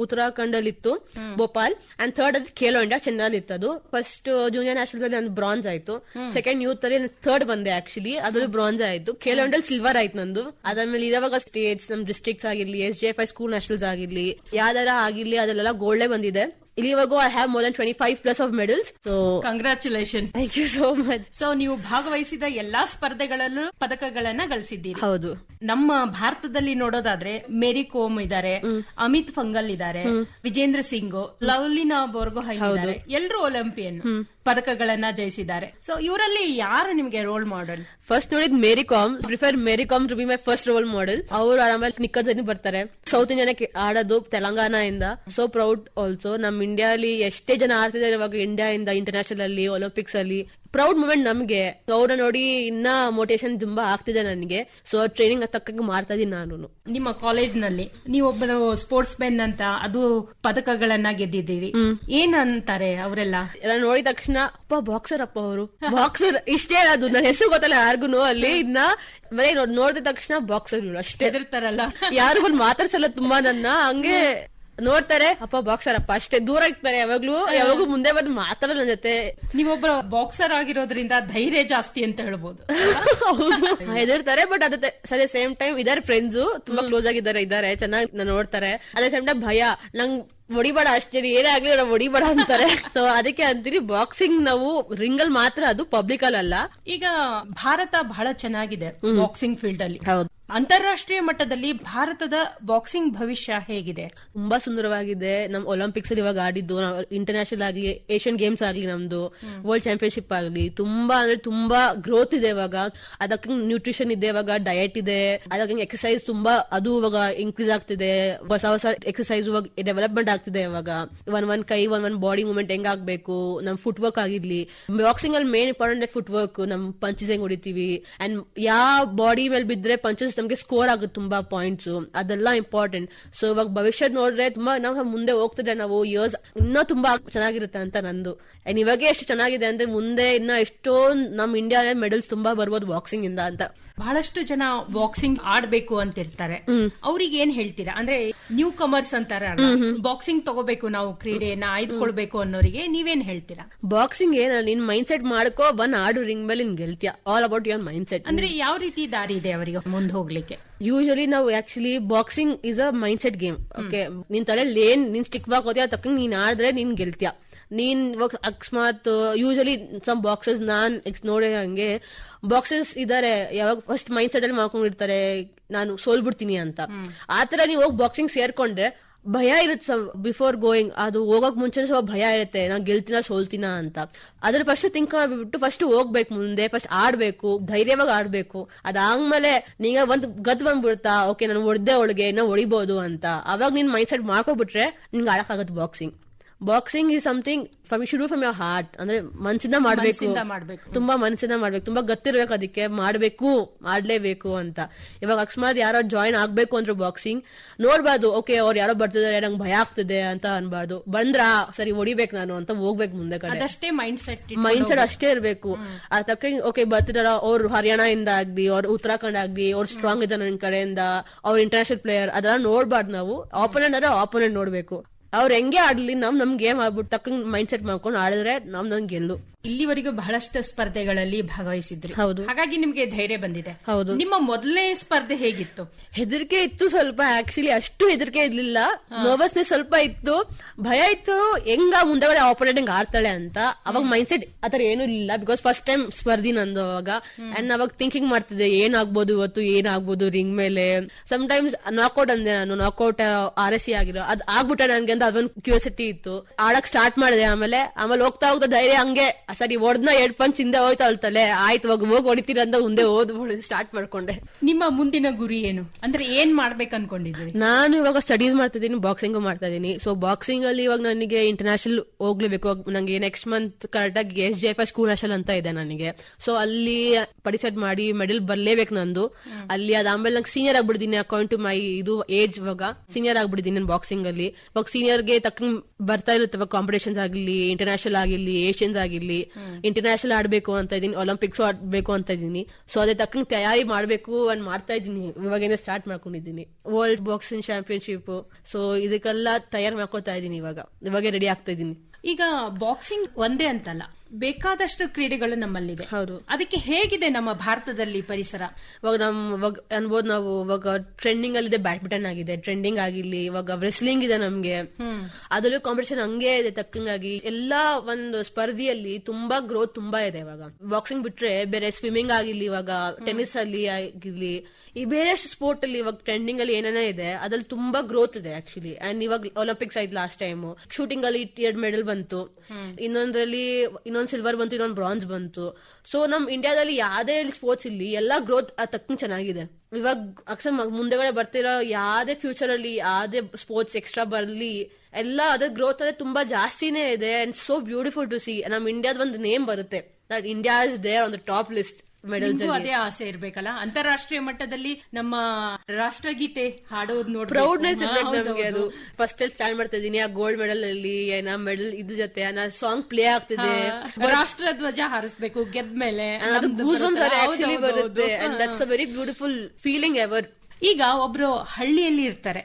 ಉತ್ತರಾಖಂಡ್ ಅಲ್ಲಿ ಇತ್ತು ಭೋಪಾಲ್ ಅಂಡ್ ಥರ್ಡ್ ಅದು ಖೇಲೋ ಇಂಡಿಯಾ ಚೆನ್ನೈಲಿ ಇತ್ತು ಅದು ಫಸ್ಟ್ ಜೂನಿಯರ್ ನ್ಯಾಷನಲ್ಸ್ ಅಲ್ಲಿ ನಾನು ಬ್ರಾನ್ಸ್ ಆಯ್ತು. ಸೆಕೆಂಡ್ ಯೂತ್ ಅಲ್ಲಿ ಥರ್ಡ್ ಬಂದೆ ಆಕ್ಚುಲಿ ಅದ್ರಲ್ಲಿ ಬ್ರಾಂಜ್ ಆಯ್ತು. ಕೆಲವೊಂದಲ್ಲಿ ಸಿಲ್ವರ್ ಆಯ್ತು ನಂದು. ಅದಾದ್ಮೇಲೆ ಇವಾಗ ಸ್ಟೇಟ್ಸ್ ನಮ್ ಡಿಸ್ಟ್ರಿಕ್ಟ್ಸ್ ಆಗಿರ್ಲಿ S J F I school nationals ಆಗಿರ್ಲಿ ಯಾವ್ದಾರ ಆಗಿರ್ಲಿ ಅದೆಲ್ಲ ಗೋಲ್ಡೇ ಬಂದಿದೆ. ಇಲ್ಲಿವರೆಗೂ I have more than twenty five plus of medals so congratulation thank you so much so ನೀವು ಭಾಗವಹಿಸಿದ ಎಲ್ಲಾ ಸ್ಪರ್ಧೆಗಳಲ್ಲೂ ಪದಕಗಳನ್ನ ಗಳಿಸಿದ್ದೀರಿ. ಹೌದು. ನಮ್ಮ ಭಾರತದಲ್ಲಿ ನೋಡೋದಾದ್ರೆ ಮೇರಿ ಕೋಮ್ ಇದ್ದಾರೆ ಅಮಿತ್ ಫಂಗಲ್ ಇದ್ದಾರೆ ವಿಜೇಂದ್ರ ಸಿಂಗ್ ಲವ್ಲಿನಾ ಬೋರ್ಗೋಹೈ ಎಲ್ಲರೂ ಒಲಿಂಪಿಯನ್. ಪದಕಗಳನ್ನ ಜಯಿಸಿದ್ದಾರೆ. ಸೊ ಇವರಲ್ಲಿ ಯಾರು ನಿಮಗೆ ರೋಲ್ ಮಾಡೆಲ್ ಫಸ್ಟ್ ನೋಡಿದ್ Mary Kom prefer Mary Kom to be my first role model ಅವರು ಆಮೇಲೆ ನಿಕ್ಕ ಜನ ಬರ್ತಾರೆ ಸೌತ್ ಇಂಡಿಯಾನ ಆಡೋದು ತೆಲಂಗಾಣ ಇಂದ ಸೊ ಪ್ರೌಡ್ ಆಲ್ಸೋ ನಮ್ ಇಂಡಿಯಾ ಅಲ್ಲಿ ಎಷ್ಟೇ ಜನ ಆಡ್ತಿದ್ದಾರೆ ಇವಾಗ ಇಂಡಿಯಾ ಇಂದ ಇಂಟರ್ನ್ಯಾಷನಲ್ ಅಲ್ಲಿ ಒಲಿಂಪಿಕ್ಸ್ ಅಲ್ಲಿ. ಪ್ರೌಡ್ ಮೂಮೆಂಟ್ ನಮ್ಗೆ. ಅವ್ರ ನೋಡಿ ಇನ್ನ ಮೋಟಿವೇಶನ್ ತುಂಬಾ ಆಗ್ತಿದೆ ನನಗೆ. ಸೊ ಟ್ರೈನಿಂಗ್ ತಕ್ಕಂಗೆ ಮಾಡ್ತಾ ಇದೀನಿ ನಾನು ನಿಮ್ಮ ಕಾಲೇಜ್ನಲ್ಲಿ ನೀವೊಬ್ಬರು ಸ್ಪೋರ್ಟ್ಸ್ ಮೆನ್ ಅಂತ ಅದು ಪದಕಗಳನ್ನ ಗೆದ್ದಿದ್ದೀರಿ. ಏನ್ ಅಂತಾರೆ ಅವರೆಲ್ಲ? ನೋಡಿದ ತಕ್ಷಣ ಅಪ್ಪ ಬಾಕ್ಸರ್ ಅಪ್ಪ ಅವರು. ಬಾಕ್ಸರ್ ಇಷ್ಟೇ ಅದು. ನನ್ನ ಹೆಸರು ಗೊತ್ತಲ್ಲ ಯಾರಿಗೂ ಅಲ್ಲಿ ಇನ್ನ ಬರೀ ನೋಡ್- ನೋಡಿದ ತಕ್ಷಣ ಬಾಕ್ಸರ್ ಇವರು ಅಷ್ಟೇ. ಹೆದರ್ತಾರಲ್ಲ? ಯಾರಿಗೂ ಮಾತಾಡ್ಸಲ್ಲ ತುಂಬಾ ನನ್ನ. ಹಂಗೆ ನೋಡ್ತಾರೆ ಅಪ್ಪ ಬಾಕ್ಸರ್ ಅಪ್ಪ ಅಷ್ಟೇ ದೂರ ಇರ್ತಾರೆ ಯಾವಾಗ್ಲೂ ಯಾವಾಗೂ ಮುಂದೆ ಬಂದು ಮಾತಾಡಲ್ಲ ನನ್ನ ಜೊತೆ. ನೀವೊಬ್ಬ ಬಾಕ್ಸರ್ ಆಗಿರೋದ್ರಿಂದ ಧೈರ್ಯ ಜಾಸ್ತಿ ಅಂತ ಹೇಳ್ಬೋದು. ಹೆದರ್ತಾರೆ ಬಟ್ ಅದೇ ಸರಿ ಸೇಮ್ ಟೈಮ್ ಇದಾರೆ ಫ್ರೆಂಡ್ಸ್ ತುಂಬಾ ಕ್ಲೋಸ್ ಆಗಿದ್ದಾರೆ ಇದಾರೆ ಚೆನ್ನಾಗಿ ನೋಡ್ತಾರೆ. ಅದೇ ಸೇಮ್ ಟೈಮ್ ಭಯ. ನಂಗ್ ಹೊಡಿಬೇಡ ಅಷ್ಟೇ ಏನೇ ಆಗ್ಲಿ ನಾವು ಹೊಡಿಬೇಡ ಅಂತಾರೆ. ಸೊ ಅದಕ್ಕೆ ಅಂತೀರಿ ಬಾಕ್ಸಿಂಗ್ ನಾವು ರಿಂಗ್ ಅಲ್ಲಿ ಮಾತ್ರ ಅದು ಪಬ್ಲಿಕ್ ಅಲ್ಲಿ ಅಲ್ಲ. ಈಗ ಭಾರತ ಬಹಳ ಚೆನ್ನಾಗಿದೆ ಬಾಕ್ಸಿಂಗ್ ಫೀಲ್ಡ್ ಅಲ್ಲಿ. ಹೌದು. ಅಂತಾರಾಷ್ಟ್ರೀಯ ಮಟ್ಟದಲ್ಲಿ ಭಾರತದ ಬಾಕ್ಸಿಂಗ್ ಭವಿಷ್ಯ ಹೇಗಿದೆ? ತುಂಬಾ ಸುಂದರವಾಗಿದೆ. ನಮ್ ಒಲಿಂಪಿಕ್ಸ್ ಅಲ್ಲಿ ಇವಾಗ ಆಡಿದ್ದು ಇಂಟರ್ನ್ಯಾಷನಲ್ ಆಗಲಿ ಏಷ್ಯನ್ ಗೇಮ್ಸ್ ಆಗ್ಲಿ ನಮ್ದು ವರ್ಲ್ಡ್ ಚಾಂಪಿಯನ್ಶಿಪ್ ಆಗಲಿ ತುಂಬಾ ಅಂದ್ರೆ ತುಂಬಾ ಗ್ರೋತ್ ಇದೆ ಇವಾಗ. ಅದಕ್ಕೆ ನ್ಯೂಟ್ರಿಷನ್ ಇದೆ ಇವಾಗ ಡಯಟ್ ಇದೆ. ಅದಕ್ಕೆ ಎಕ್ಸರ್ಸೈಸ್ ತುಂಬಾ ಅದು ಇವಾಗ ಇನ್ಕ್ರೀಸ್ ಆಗ್ತಿದೆ. ಹೊಸ ಹೊಸ ಎಕ್ಸರ್ಸೈಸ್ ಇವಾಗ ಡೆವಲಪ್ಮೆಂಟ್ ಆಗ್ತಿದೆ ಇವಾಗ. ಒನ್ ಒನ್ ಕೈ ಒನ್ ಒನ್ ಬಾಡಿ ಮೂವ್ಮೆಂಟ್ ಹೆಂಗ್ ಆಗ್ಬೇಕು? ನಮ್ ಫುಟ್ ವರ್ಕ್ ಆಗಿರ್ಲಿ. ಬಾಕ್ಸಿಂಗ್ ಅಲ್ಲಿ ಮೇನ್ ಇಂಪಾರ್ಟೆಂಟ್ ಫುಟ್ ವರ್ಕ್ ನಮ್ ಪಂಚಸ್ ಹೆಂಗ್ ಹೊಡಿತೀವಿ? ಅಂಡ್ ಯಾವ ಬಾಡಿ ಮೇಲೆ ಬಿದ್ರೆ ಪಂಚಸ್ ನಮ್ಗೆ ಸ್ಕೋರ್ ಆಗುತ್ತೆ ತುಂಬಾ ಪಾಯಿಂಟ್ಸ್ ಅದೆಲ್ಲ ಇಂಪಾರ್ಟೆಂಟ್ ಸೊ ಇವಾಗ ಭವಿಷ್ಯದ ನೋಡ್ರೆ ತುಂಬಾ ನಾವು ಮುಂದೆ ಹೋಗ್ತಿದ್ರೆ ನಾವು ಇಯರ್ಸ್ ಇನ್ನೂ ತುಂಬಾ ಚೆನ್ನಾಗಿರುತ್ತೆ ಅಂತ ನಂದು. ಇವಾಗೆ ಎಷ್ಟು ಚೆನ್ನಾಗಿದೆ ಅಂದ್ರೆ ಮುಂದೆ ಇನ್ನ ಎಷ್ಟೋ ನಮ್ ಇಂಡಿಯಾ ಮೆಡಲ್ಸ್ ತುಂಬಾ ಬರ್ಬೋದು ಬಾಕ್ಸಿಂಗ್ ಇಂದ ಅಂತ. ಬಹಳಷ್ಟು ಜನ ಬಾಕ್ಸಿಂಗ್ ಆಡ್ಬೇಕು ಅಂತ ಇರ್ತಾರೆ ಅವ್ರಿಗೆ ಏನ್ ಹೇಳ್ತೀರಾ? ಅಂದ್ರೆ ನ್ಯೂ ಕಮರ್ಸ್ ಅಂತಾರ ಬಾಕ್ಸಿಂಗ್ ತಗೋಬೇಕು ನಾವು ಕ್ರೀಡೆಯನ್ನ ಆಯ್ದುಕೊಳ್ಬೇಕು ಅನ್ನೋರಿಗೆ ನೀವೇನ್ ಹೇಳ್ತೀರಾ? ಬಾಕ್ಸಿಂಗ್ ಏನ ನಿನ್ ಮೈಂಡ್ ಸೆಟ್ ಮಾಡ್ಕೋ ಬಂದ್ ಆಡು ರಿಂಗ್ ಮೇಲೆ ನಿನ್ ಗೆಲ್ತಿಯ. All about your mindset ಅಂದ್ರೆ ಯಾವ ರೀತಿ ದಾರಿ ಇದೆ ಅವರಿಗೆ ಮುಂದೆ ಹೋಗ್ಲಿಕ್ಕೆ? ಯೂಶಲಿ ನಾವು actually boxing is a mindset game okay ನಿನ್ ತಲೆ ಲೇನ್ ನಿನ್ ಸ್ಟಿಕ್ ಬಾಕೋತಿಯ ತಕ್ಕಂಗ್ ನೀನ್ ಆಡಿದ್ರೆ ನೀನ್ ಗೆಲ್ತಿಯ. ನೀನ್ ಇವಾಗ ಅಕಸ್ಮಾತ್ ಯೂಶಲಿ ಸಮ್ ಬಾಕ್ಸಸ್ ನಾನ್ ನೋಡಿರೋ ನೋಡೋ ಹಂಗೆ ಬಾಕ್ಸಸ್ ಇದಾರೆ ಯಾವಾಗ ಫಸ್ಟ್ ಮೈಂಡ್ ಸೆಟ್ ಅಲ್ಲಿ ಮಾಡ್ಕೊಂಡಿರ್ತಾರೆ ನಾನು ಸೋಲ್ಬಿಡ್ತೀನಿ ಅಂತ. ಆತರ ನೀವು ಹೋಗಿ ಬಾಕ್ಸಿಂಗ್ ಸೇರ್ಕೊಂಡ್ರೆ ಭಯ ಇರುತ್ತೆ ಬಿಫೋರ್ ಗೋಯಿಂಗ್ ಅದು ಹೋಗಕ್ ಮುಂಚೆ ಸ್ವಲ್ಪ ಭಯ ಇರುತ್ತೆ ನಾನ್ ಗೆಲ್ತೀನ ಸೋಲ್ತೀನ ಅಂತ. ಅದ್ರ ಫಸ್ಟ್ ಥಿಂಕ್ ಮಾಡ್ಬಿಟ್ಟು ಫಸ್ಟ್ ಹೋಗ್ಬೇಕು ಮುಂದೆ ಫಸ್ಟ್ ಆಡ್ಬೇಕು ಧೈರ್ಯವಾಗಿ ಆಡ್ಬೇಕು. ಅದಾದ್ಮೇಲೆ ನೀಗ ಒಂದ್ ಗದ್ ಬಂದ್ಬಿಡ್ತಾ ಓಕೆ ನಾನು ಹೊಡೆದೆ ಒಳಗೆ ಇನ್ನ ಹೊಡಿಬಹುದು ಅಂತ. ಅವಾಗ ನೀನ್ ಮೈಂಡ್ ಸೆಟ್ ಮಾಡ್ಕೊಬಿಟ್ರೆ ನಿನ್ಗೆ ಆಡಕ್ಕಾಗತ್ತೆ boxing boxing is something from ಶುರು ಫ್ರಮ್ ಯೋರ್ ಹಾರ್ಟ್ ಅಂದ್ರೆ ಮನ್ಸಿಂದ ಮಾಡ್ಬೇಕು. ಮನ್ಸಿಂದ ಮಾಡ್ಬೇಕು. ತುಂಬಾ ಮನಸ್ಸಿಂದ ಮಾಡ್ಬೇಕು. ತುಂಬಾ ಗೊತ್ತಿರ್ಬೇಕು ಅದಕ್ಕೆ. ಮಾಡ್ಬೇಕು ಮಾಡ್ಲೇಬೇಕು ಅಂತ. ಇವಾಗ ಅಕಸ್ಮಾತ್ ಯಾರೋ ಜಾಯಿನ್ ಆಗ್ಬೇಕು ಅಂದ್ರೆ ಬಾಕ್ಸಿಂಗ್ ನೋಡ್ಬಾರ್ದು ಓಕೆ ಅವ್ರು ಯಾರೋ ಬರ್ತಿದಾರೆ ನಂಗೆ ಭಯ ಆಗ್ತಿದೆ ಅಂತ ಅನ್ಬಾರ್ದು. ಬಂದ್ರ ಸರಿ ಹೊಡಿಬೇಕು ನಾನು ಅಂತ ಹೋಗ್ಬೇಕು ಮುಂದೆ ಕಡೆ. ಅದಷ್ಟೇ ಮೈಂಡ್ ಸೆಟ್ ಮೈಂಡ್ ಸೆಟ್ ಅಷ್ಟೇ ಇರಬೇಕು. ಆ ತಕ್ಕ ಓಕೆ ಬರ್ತಿದಾರ ಅವ್ರು ಹರಿಯಾಣ ಇಂದ ಆಗ್ಲಿ ಅವ್ರು ಉತ್ತರಾಖಂಡ್ ಆಗ್ಲಿ ಅವ್ರು ಸ್ಟ್ರಾಂಗ್ ಇದ್ದಾರೆ ನನ್ನ ಕಡೆಯಿಂದ ಅವ್ರ ಇಂಟರ್ನ್ಯಾಷನಲ್ ಪ್ಲೇಯರ್ ಅದನ್ನ ನೋಡ್ಬಾರ್ದು ನಾವು. ಆಪೋನೆಂಟ್ ಅಂದ್ರೆ ಆಪೋನೆಂಟ್ ನೋಡ್ಬೇಕು. ಅವ್ರ ಹೆಂಗೆ ಆಡ್ಲಿ ನಮ್ ನಮ್ ಗೇಮ್ ಆಡ್ಬಿಟ್ಟು ತಕ್ಕಂಗ್ ಮೈಂಡ್ ಸೆಟ್ ಮಾಡ್ಕೊಂಡು ಆಡಿದ್ರೆ ನಮ್ ನಮ್ ಗೆಲ್ಲು. ಇಲ್ಲಿವರೆಗೂ ಬಹಳಷ್ಟು ಸ್ಪರ್ಧೆಗಳಲ್ಲಿ ಭಾಗವಹಿಸಿದ್ರಿ. ಹೌದು. ಹಾಗಾಗಿ ನಿಮ್ಗೆ ಧೈರ್ಯ ಬಂದಿದೆ. ಹೌದು. ನಿಮ್ಮ ಮೊದಲನೇ ಸ್ಪರ್ಧೆ ಹೇಗಿತ್ತು? ಹೆದರಿಕೆ ಇತ್ತು ಸ್ವಲ್ಪ ಆಕ್ಚುಲಿ ಅಷ್ಟು ಹೆದರಿಕೆ ಇರ್ಲಿಲ್ಲ. ನರ್ವಸ್ನೆಸ್ ಸ್ವಲ್ಪ ಇತ್ತು. ಭಯ ಇತ್ತು ಹೆಂಗ ಮುಂದಗಡೆ ಆಪರೇಟ್ ಹೆಂಗ್ ಆಡ್ತಾಳೆ ಅಂತ. ಅವಾಗ ಮೈಂಡ್ ಸೆಟ್ ಆತರ ಏನು ಇಲ್ಲ ಬಿಕಾಸ್ ಫಸ್ಟ್ ಟೈಮ್ ಸ್ಪರ್ಧಿ ನಂದು ಅವಾಗ. ಅಂಡ್ ಅವಾಗ ಥಿಂಕಿಂಗ್ ಮಾಡ್ತಿದ್ದೆ ಏನಾಗ್ಬೋದು ಇವತ್ತು ಏನಾಗ್ಬೋದು ರಿಂಗ್ ಮೇಲೆ. ಸಮ್ ಟೈಮ್ಸ್ ನಾಕ್ಔಟ್ ಅಂದೆ ನಾನು ನಾಕ್ಔಟ್ ಆರ್ ಎಸ್ ಸಿ ಆಗಿರೋ ಅದ್ ಆಗ್ಬಿಟ್ಟೆ ನನ್ಗೆ ಅಂತ ಅದೊಂದು ಕ್ಯೂರಿಯಾಸಿಟಿ ಇತ್ತು. ಆಡಕ್ ಸ್ಟಾರ್ಟ್ ಮಾಡಿದೆ ಆಮೇಲೆ. ಆಮೇಲೆ ಹೋಗ್ತಾ ಹೋಗ್ತಾ ಧೈರ್ಯ ಹಂಗೆ ಸರಿ ಹೊಡ್ನ ಎರಡ್ ಪಂಚ್ ಹಿಂದೆ ಹೋಯ್ತಾ ಅಲ್ತಲೆ ಆಯ್ತು ಹೋಗಿ ಹೋಗಿ ಹೊಡಿತೀರ ಅಂತ ಮುಂದೆ ಓದ್ ಸ್ಟಾರ್ಟ್ ಮಾಡ್ಕೊಂಡೆ. ನಿಮ್ಮ ಮುಂದಿನ ಗುರಿ ಏನು? ಅಂದ್ರೆ ಏನ್ ಮಾಡ್ಬೇಕು ಅನ್ಕೊಂಡಿದ್ದೀನಿ ನಾನು ಇವಾಗ ಸ್ಟಡೀಸ್ ಮಾಡ್ತಾ ಇದ್ದೀನಿ ಬಾಕ್ಸಿಂಗ್ ಮಾಡ್ತಾ ಇದ್ದೀನಿ ಸೊ ಬಾಕ್ಸಿಂಗ್ ಅಲ್ಲಿ ಇವಾಗ ನನಗೆ ಇಂಟರ್ನ್ಯಾಷನಲ್ ಹೋಗ್ಲೇಬೇಕು. ನಂಗೆ ನೆಕ್ಸ್ಟ್ ಮಂತ್ ಕರೆಕ್ಟ್ ಆಗಿ S G F school national ಅಂತ ಇದೆ ನನಗೆ. ಸೊ ಅಲ್ಲಿ ಪಾರ್ಟಿಸಿಪೇಟ್ ಮಾಡಿ ಮೆಡಲ್ ಬರ್ಲೇಬೇಕು ನಂದು. ಅಲ್ಲಿ ಅದಾದ್ಮೇಲೆ ನಂಗೆ ಸೀನಿಯರ್ ಆಗ್ಬಿಡ್ತೀನಿ ಅಕೌಂಟ್ ಟು ಮೈ ಇದು ಏಜ್ ಇವಾಗ. ಸೀನಿಯರ್ ಆಗ್ಬಿಡ್ತೀನಿ ನಾನು ಬಾಕ್ಸಿಂಗ್ ಅಲ್ಲಿ. ಇವಾಗ ಸೀನಿಯರ್ಗೆ ತಕ್ಕ ಬರ್ತಾ ಇರುತ್ತವ ಕಾಂಪಿಟೇಷನ್ಸ್ ಆಗಿರ್ಲಿ ಇಂಟರ್ನ್ಯಾಷನಲ್ ಆಗಿರ್ಲಿ ಏಷ್ಯನ್ಸ್ ಆಗಿರ್ಲಿ. ಇಂಟರ್ನ್ಯಾಷನಲ್ ಆಡ್ಬೇಕು ಅಂತ ಇದೀನಿ ಒಲಿಂಪಿಕ್ಸ್ ಆಡ್ಬೇಕು ಅಂತ ಇದೀನಿ ಸೊ ಅದೇ ತಕ್ಕಂಗೆ ತಯಾರಿ ಮಾಡ್ಬೇಕು ಅಂತ ಮಾಡ್ತಾ ಇದ್ದೀನಿ. ಇವಾಗೇನೆ ಸ್ಟಾರ್ಟ್ ಮಾಡ್ಕೊಂಡಿದ್ದೀನಿ. ವರ್ಲ್ಡ್ ಬಾಕ್ಸಿಂಗ್ ಚಾಂಪಿಯನ್ಶಿಪ್ ಸೊ ಇದಕ್ಕೆಲ್ಲ ತಯಾರು ಮಾಡ್ಕೊತಾ ಇದೀನಿ ಇವಾಗ. ಇವಾಗೆ ರೆಡಿ ಆಗ್ತಾ ಇದ್ದೀನಿ. ಈಗ ಬಾಕ್ಸಿಂಗ್ ಒಂದೇ ಅಂತಲ್ಲ. ಬೇಕಾದಷ್ಟು ಕ್ರೀಡೆಗಳು ನಮ್ಮಲ್ಲಿದೆ. ಹೌದು. ಅದಕ್ಕೆ ಹೇಗಿದೆ ನಮ್ಮ ಭಾರತದಲ್ಲಿ ಪರಿಸರ? ಇವಾಗ ನಮ್ ಅನ್ಬೋದು ನಾವು ಇವಾಗ ಟ್ರೆಂಡಿಂಗ್ ಅಲ್ಲಿ ಇದೆ ಬ್ಯಾಡ್ಮಿಂಟನ್ ಆಗಿದೆ ಟ್ರೆಂಡಿಂಗ್ ಆಗಿರ್ಲಿ ಇವಾಗ ರೆಸ್ಲಿಂಗ್ ಇದೆ ನಮ್ಗೆ. ಅದರಲ್ಲೂ ಕಾಂಪಿಟೇಷನ್ ಹಂಗೆ ಇದೆ ತಕ್ಕಂಗಾಗಿ ಎಲ್ಲಾ ಒಂದು ಸ್ಪರ್ಧೆಯಲ್ಲಿ ತುಂಬಾ ಗ್ರೋತ್ ತುಂಬಾ ಇದೆ ಇವಾಗ. ಬಾಕ್ಸಿಂಗ್ ಬಿಟ್ರೆ ಬೇರೆ ಸ್ವಿಮ್ಮಿಂಗ್ ಆಗಿರ್ಲಿ ಇವಾಗ ಟೆನ್ನಿಸ್ ಅಲ್ಲಿ ಆಗಿರ್ಲಿ ಈ ಬೇರೆ ಸ್ಪೋರ್ಟ್ ಅಲ್ಲಿ ಇವಾಗ ಟ್ರೆಂಡಿಂಗ್ ಅಲ್ಲಿ ಏನೇನೋ ಇದೆ ಅದ್ರಲ್ಲಿ ತುಂಬಾ ಗ್ರೋತ್ ಇದೆ ಆಕ್ಚುಲಿ ಅಂಡ್ ಇವಾಗ ಒಲಿಂಪಿಕ್ಸ್ ಆಯ್ತು ಲಾಸ್ಟ್ ಟೈಮ್ ಶೂಟಿಂಗ್ ಅಲ್ಲಿ ಎರಡ್ ಮೆಡಲ್ ಬಂತು. ಇನ್ನೊಂದ್ರಲ್ಲಿ ಇನ್ನೊಂದ್ ಸಿಲ್ವರ್ ಬಂತು ಇನ್ನೊಂದ್ ಬ್ರಾನ್ಸ್ ಬಂತು. ಸೊ ನಮ್ ಇಂಡಿಯಾದಲ್ಲಿ ಯಾವ್ದೇ ಸ್ಪೋರ್ಟ್ಸ್ ಇಲ್ಲಿ ಎಲ್ಲಾ ಗ್ರೋತ್ ತಕ್ಕಂಗ್ ಚೆನ್ನಾಗಿದೆ. ಇವಾಗ ಅಕ್ಸರ್ ಮುಂದೆಗಡೆ ಬರ್ತಿರೋ ಯಾವ್ದೇ ಫ್ಯೂಚರ್ ಅಲ್ಲಿ ಯಾವ್ದೇ ಸ್ಪೋರ್ಟ್ಸ್ ಎಕ್ಸ್ಟ್ರಾ ಬರ್ಲಿ ಎಲ್ಲ ಅದ್ರ ಗ್ರೋತ್ ಅಂದ್ರೆ ತುಂಬಾ ಜಾಸ್ತಿನೇ ಇದೆ. And so beautiful to see ನಮ್ ಇಂಡಿಯಾದ ಒಂದು ನೇಮ್ ಬರುತ್ತೆ. That India is there on the top list ಅದೇ ಆಸೆ ಇರ್ಬೇಕಲ್ಲ? ಅಂತಾರಾಷ್ಟ್ರೀಯ ಮಟ್ಟದಲ್ಲಿ ನಮ್ಮ ರಾಷ್ಟ್ರಗೀತೆ ಹಾಡೋದು ನೋಡಿ ಪ್ರೌಡ್ನೆಸ್ ಇರ್ಬೇಕು ನಮ್ಗೆ ಅದು. ಫಸ್ಟ್ ಅಲ್ಲಿ ಸ್ಟಾರ್ಟ್ ಮಾಡ್ತಾ ಇದೀನಿ ಆ ಗೋಲ್ಡ್ ಮೆಡಲ್ ಅಲ್ಲಿ ನಾ ಮೆಡಲ್ ಇದ್ರ ಜೊತೆ ನಾ ಸಾಂಗ್ ಪ್ಲೇ ಆಗ್ತಿದೆ. ರಾಷ್ಟ್ರ ಧ್ವಜ ಹಾರಿಸ್ಬೇಕು ಗೆದ್ಮೇಲೆ ಬರುತ್ತೆ. ಆಕ್ಚುಲಿ ಬರುತ್ತೆ. And that's a very beautiful feeling ever ಈಗ ಒಬ್ರು ಹಳ್ಳಿಯಲ್ಲಿ ಇರ್ತಾರೆ.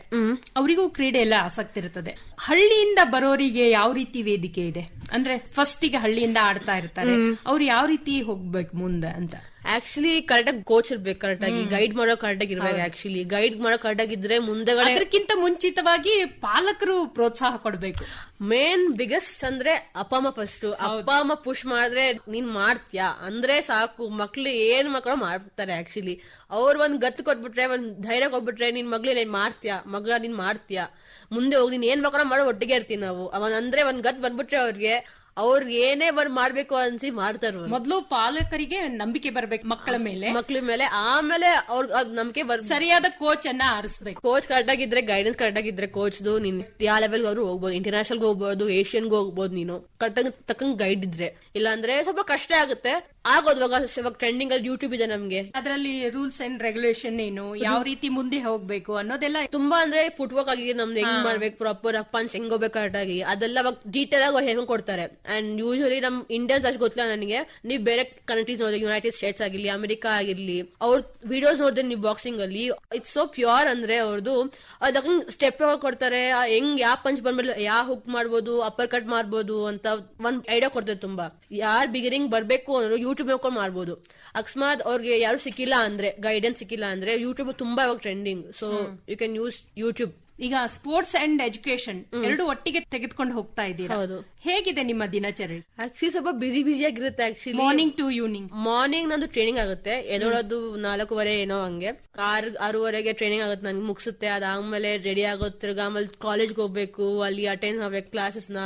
ಅವರಿಗೂ ಕ್ರೀಡೆ ಎಲ್ಲ ಆಸಕ್ತಿ ಇರ್ತದೆ. ಹಳ್ಳಿಯಿಂದ ಬರೋರಿಗೆ ಯಾವ ರೀತಿ ವೇದಿಕೆ ಇದೆ? ಅಂದ್ರೆ ಫಸ್ಟ್ ಈಗ ಹಳ್ಳಿಯಿಂದ ಆಡ್ತಾ ಇರ್ತಾರೆ. ಅವ್ರು ಯಾವ ರೀತಿ ಹೋಗ್ಬೇಕು ಮುಂದೆ ಅಂತ? ಆಕ್ಚುಲಿ ಕರೆಕ್ಟ್ ಆಗಿ ಕೋಚ್ ಇರ್ಬೇಕು ಕರೆಕ್ಟ್ ಆಗಿ. ಗೈಡ್ ಮಾಡೋ ಕರೆಕ್ಟ್ ಆಗಿ ಇರ್ಬೇಕು ಆಕ್ಚುಲಿ ಗೈಡ್ ಮಾಡೋ ಕರೆಕ್ಟ್ ಆಗಿದ್ರೆ ಮುಂದೆಗಡೆ ಅದಕ್ಕಿಂತ ಮುಂಚಿತವಾಗಿ ಪಾಲಕರು ಪ್ರೋತ್ಸಾಹ ಕೊಡಬೇಕು. ಮೇನ್ ಬಿಗ್ಗೆಸ್ಟ್ ಅಂದ್ರೆ ಅಪ್ಪ ಅಮ್ಮ ಫಸ್ಟ್ ಅಪ್ಪ ಅಮ್ಮ ಪುಷ್ ಮಾಡಿದ್ರೆ ನೀನ್ ಮಾಡ್ತ್ಯಾ? ಅಂದ್ರೆ ಸಾಕು ಮಕ್ಳು ಏನ್ ಮಕ್ಕಳು ಮಾಡ್ತಾರೆ ಆಕ್ಚುಲಿ ಅವ್ರ ಒಂದ್ ಗತ್ತು ಕೊಟ್ಬಿಟ್ರೆ ಒಂದ್ ಧೈರ್ಯ ಕೊಟ್ಬಿಟ್ರೆ ನಿನ್ ಮಗ್ಳು ನೀನ್ ಮಾಡ್ತೀಯ? ಮಗಳ ನೀನ್ ಮಾಡ್ತ್ಯಾ? ಮುಂದೆ ಹೋಗಿ ನೀನ್ ಏನ್ ಮಕ್ಕಳ ಮಾಡೋ ಒಟ್ಟಿಗೆ ಇರ್ತೀವಿ ನಾವು. ಅವನ್ ಅಂದ್ರೆ ಒಂದ್ ಗತ್ ಬಂದ್ಬಿಟ್ರೆ ಅವ್ರಿಗೆ ಅವ್ರಿಗೆ ಏನೇ ಬರ್ ಮಾಡ್ಬೇಕು ಅನ್ಸಿ ಮಾಡ್ತಾರ ಮೊದಲು ಪಾಲಕರಿಗೆ ನಂಬಿಕೆ ಬರ್ಬೇಕು ಮಕ್ಕಳ ಮೇಲೆ. ಮಕ್ಳ ಮೇಲೆ ಆಮೇಲೆ ಅವ್ರ ನಂಬಿಕೆ ಬರ್ ಸರಿಯಾದ ಕೋಚ್ ಅನ್ನ ಆರಿಸ್ಬೇಕು. ಕೋಚ್ ಕರೆಕ್ಟ್ ಆಗಿದ್ರೆ ಗೈಡೆನ್ಸ್ ಕರೆಕ್ಟ್ ಆಗಿದ್ರೆ ಕೋಚ್ದು ನೀನ್ ಯಾವ ಲೆವೆಲ್ ಅವ್ರು ಹೋಗ್ಬೋದು ಇಂಟರ್ನ್ಯಾಷನಲ್ ಹೋಗ್ಬೋದು ಏಷ್ಯನ್ಗೆ ಹೋಗ್ಬೋದು ನೀನು. ಕರೆಕ್ಟ್ ತಕ್ಕಂಗ್ ಗೈಡ್ ಇದ್ರೆ. ಇಲ್ಲಾಂದ್ರೆ ಸ್ವಲ್ಪ ಕಷ್ಟ ಆಗುತ್ತೆ. ಆಗೋದು ಇವಾಗ ಟ್ರೆಂಡಿಂಗ್ ಅಲ್ಲಿ ಯೂಟ್ಯೂಬ್ ಇದೆ ನಮ್ಗೆ. ಅದರಲ್ಲಿ ರೂಲ್ಸ್ ಅಂಡ್ ರೆಗ್ಯುಲೇಷನ್ ಏನು ಯಾವ ರೀತಿ ಮುಂದೆ ಹೋಗ್ಬೇಕು ಅನ್ನೋದೆಲ್ಲ ತುಂಬಾ ಅಂದ್ರೆ ಫುಟ್ ವರ್ಕ್ ಆಗಿ ನಮ್ದು ಹೆಂಗ್ ಮಾಡ್ಬೇಕು ಪ್ರಾಪರ್ ಪಂಚ್ ಹೆಂಗ್ ಹೋಗ್ಬೇಕು ಕರೆಕ್ಟ್ ಆಗಿ ಅದೆಲ್ಲ ಅವಾಗ ಡೀಟೇಲ್ ಆಗಿ ಹೆಂಗ್ ಕೊಡ್ತಾರೆ. ಅಂಡ್ ಯೂಶಲಿ ನಮ್ ಇಂಡಿಯನ್ಸ್ ಅಷ್ಟು ಗೊತ್ತಿಲ್ಲ ನನಗೆ. ನೀವು ಬೇರೆ ಕಂಟ್ರೀಸ್ ನೋಡಿದ್ರೆ ಯುನೈಟೆಡ್ ಸ್ಟೇಟ್ಸ್ ಆಗಿರ್ಲಿ ಅಮೆರಿಕಾ ಆಗಿರ್ಲಿ ಅವ್ರ ವಿಡಿಯೋಸ್ ನೋಡಿದ್ರೆ ನೀವು ಬಾಕ್ಸಿಂಗ್ ಅಲ್ಲಿ ಇಟ್ಸ್ ಸೋ ಪ್ಯೂರ್ ಅಂದ್ರೆ ಅವ್ರದ್ದು ಅದಕ್ಕೆ ಸ್ಟೆಪ್ ಕೊಡ್ತಾರೆ ಹೆಂಗ್ ಯಾವ ಪಂಚ್ ಬಂದ್ಮೇಲೆ ಯಾವ ಹುಕ್ ಮಾಡ್ಬೋದು ಅಪ್ಪರ್ ಕಟ್ ಮಾಡ್ಬೋದು ಅಂತ ಒಂದ್ ಐಡಿಯಾ ಕೊಡ್ತಾರೆ ತುಂಬಾ. ಯಾರ್ ಬಿಗಿನಿಂಗ್ ಬರ್ಬೇಕು ಅಂದ್ರೆ ಯೂಟ್ಯೂಬ್ ನೋಡ್ಕೊಂಡು ಮಾಡ್ಬೋದು. ಅಕಸ್ಮಾತ್ ಅವ್ರಿಗೆ ಯಾರು ಸಿಕ್ಕಿಲ್ಲ ಅಂದ್ರೆ ಗೈಡೆನ್ಸ್ ಸಿಕ್ಕಿಲ್ಲ ಅಂದ್ರೆ ಯೂಟ್ಯೂಬ್ ತುಂಬಾ ಇವಾಗ trending so you can use YouTube ಈಗ ಸ್ಪೋರ್ಟ್ಸ್ ಅಂಡ್ ಎಜುಕೇಶನ್ ಎರಡು ಒಟ್ಟಿಗೆ ತೆಗೆದುಕೊಂಡು ಹೋಗ್ತಾ ಇದ್ದೀರಾ? ಹೇಗಿದೆ ನಿಮ್ಮ ದಿನಚರಿ? ಆಕ್ಚುಲಿ ಸ್ವಲ್ಪ ಬಿಸಿ ಬಿಸಿ ಆಗಿರುತ್ತೆ actually morning to evening morning ನಂದು ಟ್ರೈನಿಂಗ್ ಆಗುತ್ತೆ. ಎದೋಳೋದು ನಾಲ್ಕೂವರೆ ಏನೋ ಹಂಗೆ. ಆರು ಆರೂವರೆಗೆ ಟ್ರೈನಿಂಗ್ ಆಗುತ್ತೆ ನನಗೆ ಮುಗಿಸುತ್ತೆ. ಅದಾದ್ಮೇಲೆ ರೆಡಿ ಆಗೋದು ತಿರ್ಗಾ ಆಮೇಲೆ ಕಾಲೇಜ್ಗೆ ಹೋಗ್ಬೇಕು ಅಲ್ಲಿ ಅಟೆಂಡ್ ಮಾಡ್ಬೇಕು ಕ್ಲಾಸಸ್ನ.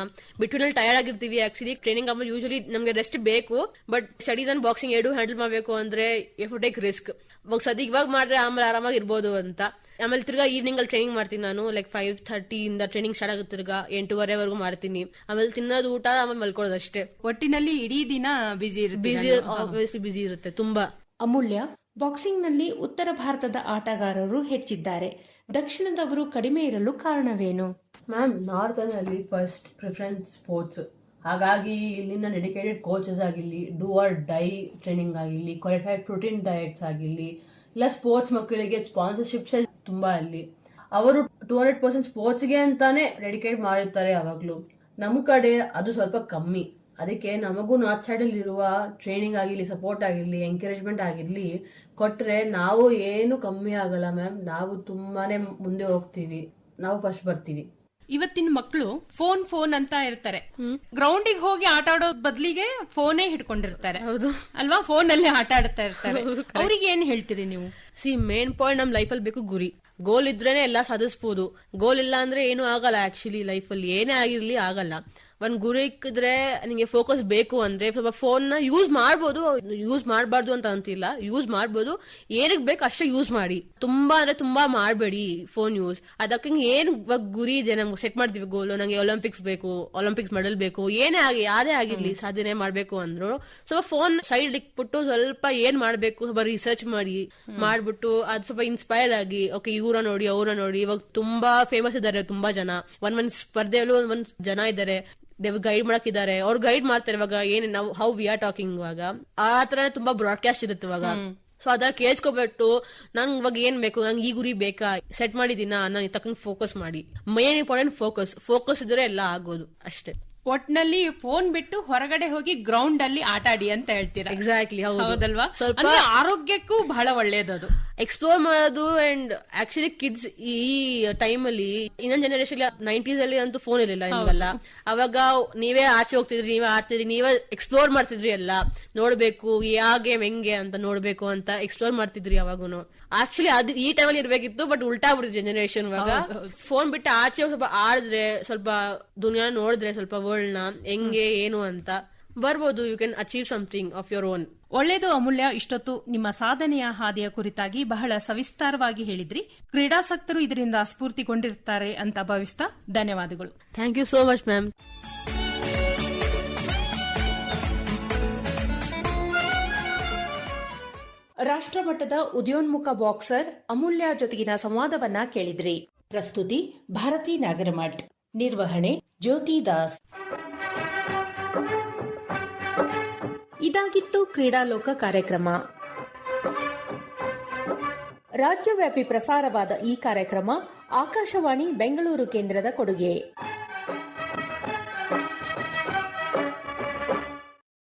ಬಿಟ್ವೀನಲ್ಲಿ ಟಯರ್ಡ್ ಆಗಿರ್ತೀವಿ ಆಕ್ಚುಲಿ ಟ್ರೈನಿಂಗ್ ಆಮೇಲೆ ಯೂಶಲಿ ನಮಗೆ ರೆಸ್ಟ್ ಬೇಕು ಬಟ್ ಸ್ಟಡೀಸ್ ಅಂಡ್ ಬಾಕ್ಸಿಂಗ್ ಎರಡು ಹ್ಯಾಂಡಲ್ ಮಾಡಬೇಕು ಅಂದ್ರೆ ಎಫ್ ಟೇಕ್ ರಿಸ್ಕ್ ಸದ್ಯ ಇವಾಗ ಮಾಡ್ರೆ ಆಮೇಲೆ ಆರಾಮಾಗಿ ಇರ್ಬೋದು ಅಂತ. ಆಮೇಲೆ ತಿರ್ಗಾ ಈವ್ನಿಂಗ್ ಅಲ್ಲಿ ಟ್ರೈನಿಂಗ್ ಮಾಡ್ತೀನಿ ನಾನು ಲೈಕ್ ಫೈವ್ ಥರ್ಟಿ ಇಂದ ಟ್ರೈನಿಂಗ್ ಸ್ಟಾರ್ಟ್ ಆಗುತ್ತೆ ತಿರ್ಗಾ ಎಂಟೂವರೆವರೆಗೂ ಮಾಡ್ತೀನಿ. ಆಮೇಲೆ ತಿನ್ನೋದು ಊಟ ಆಮೇಲೆ ಮಲ್ಕೊಳ್ಳೋದು ಅಷ್ಟೇ. ಒಟ್ಟಿನಲ್ಲಿ ಇಡೀ ದಿನ busy busy busy obviously busy ಇರುತ್ತೆ ತುಂಬಾ. ಅಮೂಲ್ಯ ಬಾಕ್ಸಿಂಗ್ನಲ್ಲಿ ಉತ್ತರ ಭಾರತದ ಆಟಗಾರರು ಹೆಚ್ಚಿದ್ದಾರೆ. ದಕ್ಷಿಣದವರು ಕಡಿಮೆ ಇರಲು ಕಾರಣವೇನು? ಮ್ಯಾಮ್ ನಾರ್ತ್ ಅಲ್ಲಿ ಫಸ್ಟ್ ಪ್ರಿಫರೆನ್ಸ್ ಸ್ಪೋರ್ಟ್ಸ್ ಹಾಗಾಗಿ ಇಲ್ಲಿನ ಡೆಡಿಕೇಟೆಡ್ ಕೋಚಸ್ ಆಗಿರಲಿ ಡೂ ಆರ್ ಡೈ ಟ್ರೈನಿಂಗ್ ಆಗಿರಲಿ ಕ್ವಾಲಿಫೈಡ್ ಪ್ರೋಟೀನ್ ಡಯಟ್ಸ್ ಆಗಿರಲಿ ಇಲ್ಲ ಸ್ಪೋರ್ಟ್ಸ್ ಮಕ್ಕಳಿಗೆ ಸ್ಪಾನ್ಸರ್ಶಿಪ್ಸ್ ತುಂಬಾ ಅಲ್ಲಿ. ಅವರು ಟೂ ಹಂಡ್ರೆಡ್ ಪರ್ಸೆಂಟ್ ಸ್ಪೋರ್ಟ್ಸ್ಗೆ ಅಂತಾನೆ ಡೆಡಿಕೇಟ್ ಮಾಡಿರ್ತಾರೆ ಯಾವಾಗ್ಲೂ. ನಮ್ಮ ಕಡೆ ಅದು ಸ್ವಲ್ಪ ಕಮ್ಮಿ. ಅದಕ್ಕೆ ನಮಗೂ ನಾರ್ತ್ ಸೈಡಲ್ಲಿರುವ ಟ್ರೈನಿಂಗ್ ಆಗಿರಲಿ ಸಪೋರ್ಟ್ ಆಗಿರಲಿ ಎಂಕರೇಜ್ಮೆಂಟ್ ಆಗಿರಲಿ ಕೊಟ್ರೆ ನಾವು ಏನು ಕಮ್ಮಿ ಆಗಲ್ಲ ಮ್ಯಾಮ್ ನಾವು ತುಂಬಾನೇ ಮುಂದೆ ಹೋಗ್ತೀವಿ. ನಾವು ಫಸ್ಟ್ ಬರ್ತೀವಿ. ಇವತ್ತಿನ ಮಕ್ಕಳು ಫೋನ್ ಫೋನ್ ಅಂತ ಇರ್ತಾರೆ. ಗ್ರೌಂಡಿಗೆ ಹೋಗಿ ಆಟ ಆಡೋದ್ ಬದ್ಲಿಗೆ ಫೋನೇ ಹಿಡ್ಕೊಂಡಿರ್ತಾರೆ. ಹೌದು. ಅಲ್ವಾ? ಫೋನ್ ಅಲ್ಲಿ ಆಟ ಆಡ್ತಾ ಇರ್ತಾರೆ. ಅವ್ರಿಗೆ ಏನ್ ಹೇಳ್ತೀರಿ ನೀವು? ಸಿ ಮೇನ್ ಪಾಯಿಂಟ್ ನಮ್ ಲೈಫಲ್ಲಿ ಬೇಕು ಗುರಿ. ಗೋಲ್ ಇದ್ರೇನೆ ಎಲ್ಲ ಸಾಧಿಸ್ಬೋದು. ಗೋಲ್ ಇಲ್ಲ ಅಂದ್ರೆ ಏನು ಆಗಲ್ಲ ಆಕ್ಚುಲಿ ಲೈಫಲ್ಲಿ ಏನೇ ಆಗಿರ್ಲಿ ಆಗಲ್ಲ. ಒಂದ್ ಗುರಿ ಇಕ್ಕಿದ್ರೆ ನಿಮಗೆ ಫೋಕಸ್ ಬೇಕು ಅಂದ್ರೆ ಸ್ವಲ್ಪ ಫೋನ್ನ ಯೂಸ್ ಮಾಡ್ಬೋದು. ಯೂಸ್ ಮಾಡಬಾರ್ದು ಅಂತ ಅಂತಿಲ್ಲ. ಯೂಸ್ ಮಾಡ್ಬೋದು. ಏನಕ್ಕೆ ಬೇಕು ಅಷ್ಟೇ ಯೂಸ್ ಮಾಡಿ. ತುಂಬಾ ಅಂದ್ರೆ ತುಂಬಾ ಮಾಡಬೇಡಿ ಫೋನ್ ಯೂಸ್ ಅದಕ್ಕೆ ಏನ್ ಇವಾಗ ಗುರಿ ಇದೆ ನಮ್ಗೆ ಸೆಟ್ ಮಾಡ್ತೀವಿ ಗೋಲು ನಂಗೆ ಒಲಿಂಪಿಕ್ಸ್ ಬೇಕು ಒಲಿಂಪಿಕ್ಸ್ ಮೆಡಲ್ ಬೇಕು. ಏನೇ ಆಗಿ ಯಾವ್ದೇ ಆಗಿರ್ಲಿ ಸಾಧನೆ ಮಾಡ್ಬೇಕು ಅಂದ್ರು. ಸ್ವಲ್ಪ ಫೋನ್ ಸೈಡ್ ಇಟ್ಬಿಟ್ಟು ಸ್ವಲ್ಪ ಏನ್ ಮಾಡ್ಬೇಕು ಸ್ವಲ್ಪ ರಿಸರ್ಚ್ ಮಾಡಿ. ಮಾಡ್ಬಿಟ್ಟು ಅದ್ ಸ್ವಲ್ಪ ಇನ್ಸ್ಪೈರ್ ಆಗಿ ಓಕೆ ಇವ್ರ ನೋಡಿ ಅವ್ರ ನೋಡಿ. ಇವಾಗ ತುಂಬಾ ಫೇಮಸ್ ಇದಾರೆ ತುಂಬಾ ಜನ. ಒಂದ್ ಒಂದ್ ಸ್ಪರ್ಧೆಯಲ್ಲೂ ಒಂದ್ ಒಂದ್ ಜನ ಇದಾರೆ. ದೇವ್ ಗೈಡ್ ಮಾಡಕ್ಕಿದ್ದಾರೆ ಅವ್ರು ಗೈಡ್ ಮಾಡ್ತಾರೆ ಇವಾಗ ಏನ್ ನಾವು ಹೌ ವಿ ಆರ್ ಟಾಕಿಂಗ್ ಇವಾಗ. ಆ ತರನೇ ತುಂಬಾ ಬ್ರಾಡ್ಕಾಸ್ಟ್ ಇರುತ್ತೆ ಇವಾಗ. ಸೊ ಅದ ಕೇಳಿಸ್ಕೊಬಿಟ್ಟು ನಂಗೆ ಇವಾಗ ಏನ್ ಬೇಕು ನಂಗೆ ಈ ಗುರಿ ಬೇಕಾ? ಸೆಟ್ ಮಾಡಿದೀನ ನಾನು ತಕ್ಕಂಗೆ ಫೋಕಸ್ ಮಾಡಿ. ಮೇನ್ ಇಂಪಾರ್ಟೆಂಟ್ ಫೋಕಸ್ ಫೋಕಸ್ ಇದ್ರೆ ಎಲ್ಲ ಆಗೋದು ಅಷ್ಟೇ. ಒಟ್ನಲ್ಲಿ ಫೋನ್ ಬಿಟ್ಟು ಹೊರಗಡೆ ಹೋಗಿ ಗ್ರೌಂಡ್ ಅಲ್ಲಿ ಆಟ ಆಡಿ ಅಂತ ಹೇಳ್ತೀರಾ? ಎಕ್ಸಾಕ್ಟ್ಲಿ ಹೌದು. ಹೌದಲ್ವಾ? ಸ್ವಲ್ಪ ಆರೋಗ್ಯಕ್ಕೂ ಬಹಳ ಒಳ್ಳೇದದು ಎಕ್ಸ್ಪ್ಲೋರ್ ಮಾಡೋದು ಅಂಡ್ ಆಕ್ಚುಲಿ ಕಿಡ್ಸ್ ಈ ಟೈಮ್ ಅಲ್ಲಿ ಇನ್ನೊಂದ್ ಜನರೇಷನ್ ನೈನ್ಟೀಸ್ ಅಲ್ಲಿ ಅಂತೂ ಫೋನ್ ಇರಲಿಲ್ಲ ನಿಮ್ಗೆಲ್ಲ. ಅವಾಗ ನೀವೇ ಆಚೆ ಹೋಗ್ತಿದ್ರಿ ನೀವೇ ಆಡ್ತಿದ್ರಿ ನೀವೇ ಎಕ್ಸ್ಪ್ಲೋರ್ ಮಾಡ್ತಿದ್ರಿ ಎಲ್ಲ. ನೋಡ್ಬೇಕು ಯಾವ ಗೇಮ್ ಹೆಂಗೆ ಅಂತ ನೋಡ್ಬೇಕು ಅಂತ ಎಕ್ಸ್ಪ್ಲೋರ್ ಮಾಡ್ತಿದ್ರಿ ಅವಾಗೂನು. ಆಕ್ಚುಲಿ ಅದು ಈ ಅಲ್ಲಿ ಇರ್ಬೇಕಿತ್ತು ಬಟ್ ಉಲ್ಟಾ ಬಿಡಿದ್ರಿ ಜನರೇಷನ್ ಇವಾಗ. ಫೋನ್ ಬಿಟ್ಟು ಆಚೆ ಸ್ವಲ್ಪ ಆಡಿದ್ರೆ ಸ್ವಲ್ಪ ದುನಿಯಾ ನೋಡಿದ್ರೆ ಸ್ವಲ್ಪ ವರ್ಲ್ಡ್ನ ಹೆಂಗೆ ಏನು ಅಂತ. ಬರ್ಬೋದು you can achieve something of your own ಒಳ್ಳೇದು ಅಮೂಲ್ಯ ಇಷ್ಟೊತ್ತು ನಿಮ್ಮ ಸಾಧನೆಯ ಹಾದಿಯ ಕುರಿತಾಗಿ ಬಹಳ ಸವಿಸ್ತಾರವಾಗಿ ಹೇಳಿದ್ರಿ. ಕ್ರೀಡಾಸಕ್ತರು ಇದರಿಂದ ಸ್ಫೂರ್ತಿಗೊಂಡಿರ್ತಾರೆ ಅಂತ ಭಾವಿಸ್ತಾ ಧನ್ಯವಾದಗಳು. Thank you so much ma'am ರಾಷ್ಟ್ರಮಟ್ಟದ ಉದಯೋನ್ಮುಖ ಬಾಕ್ಸರ್ ಅಮೂಲ್ಯ ಜೊತೆಗಿನ ಸಂವಾದವನ್ನ ಕೇಳಿದ್ರಿ. ಪ್ರಸ್ತುತಿ ಭಾರತಿ ನಾಗರಮಠ್. ನಿರ್ವಹಣೆ ಜ್ಯೋತಿ ದಾಸ್. ಇದಾಗಿತ್ತು ಕ್ರೀಡಾಲೋಕ ಕಾರ್ಯಕ್ರಮ. ರಾಜ್ಯವ್ಯಾಪಿ ಪ್ರಸಾರವಾದ ಈ ಕಾರ್ಯಕ್ರಮ ಆಕಾಶವಾಣಿ ಬೆಂಗಳೂರು ಕೇಂದ್ರದ ಕೊಡುಗೆ.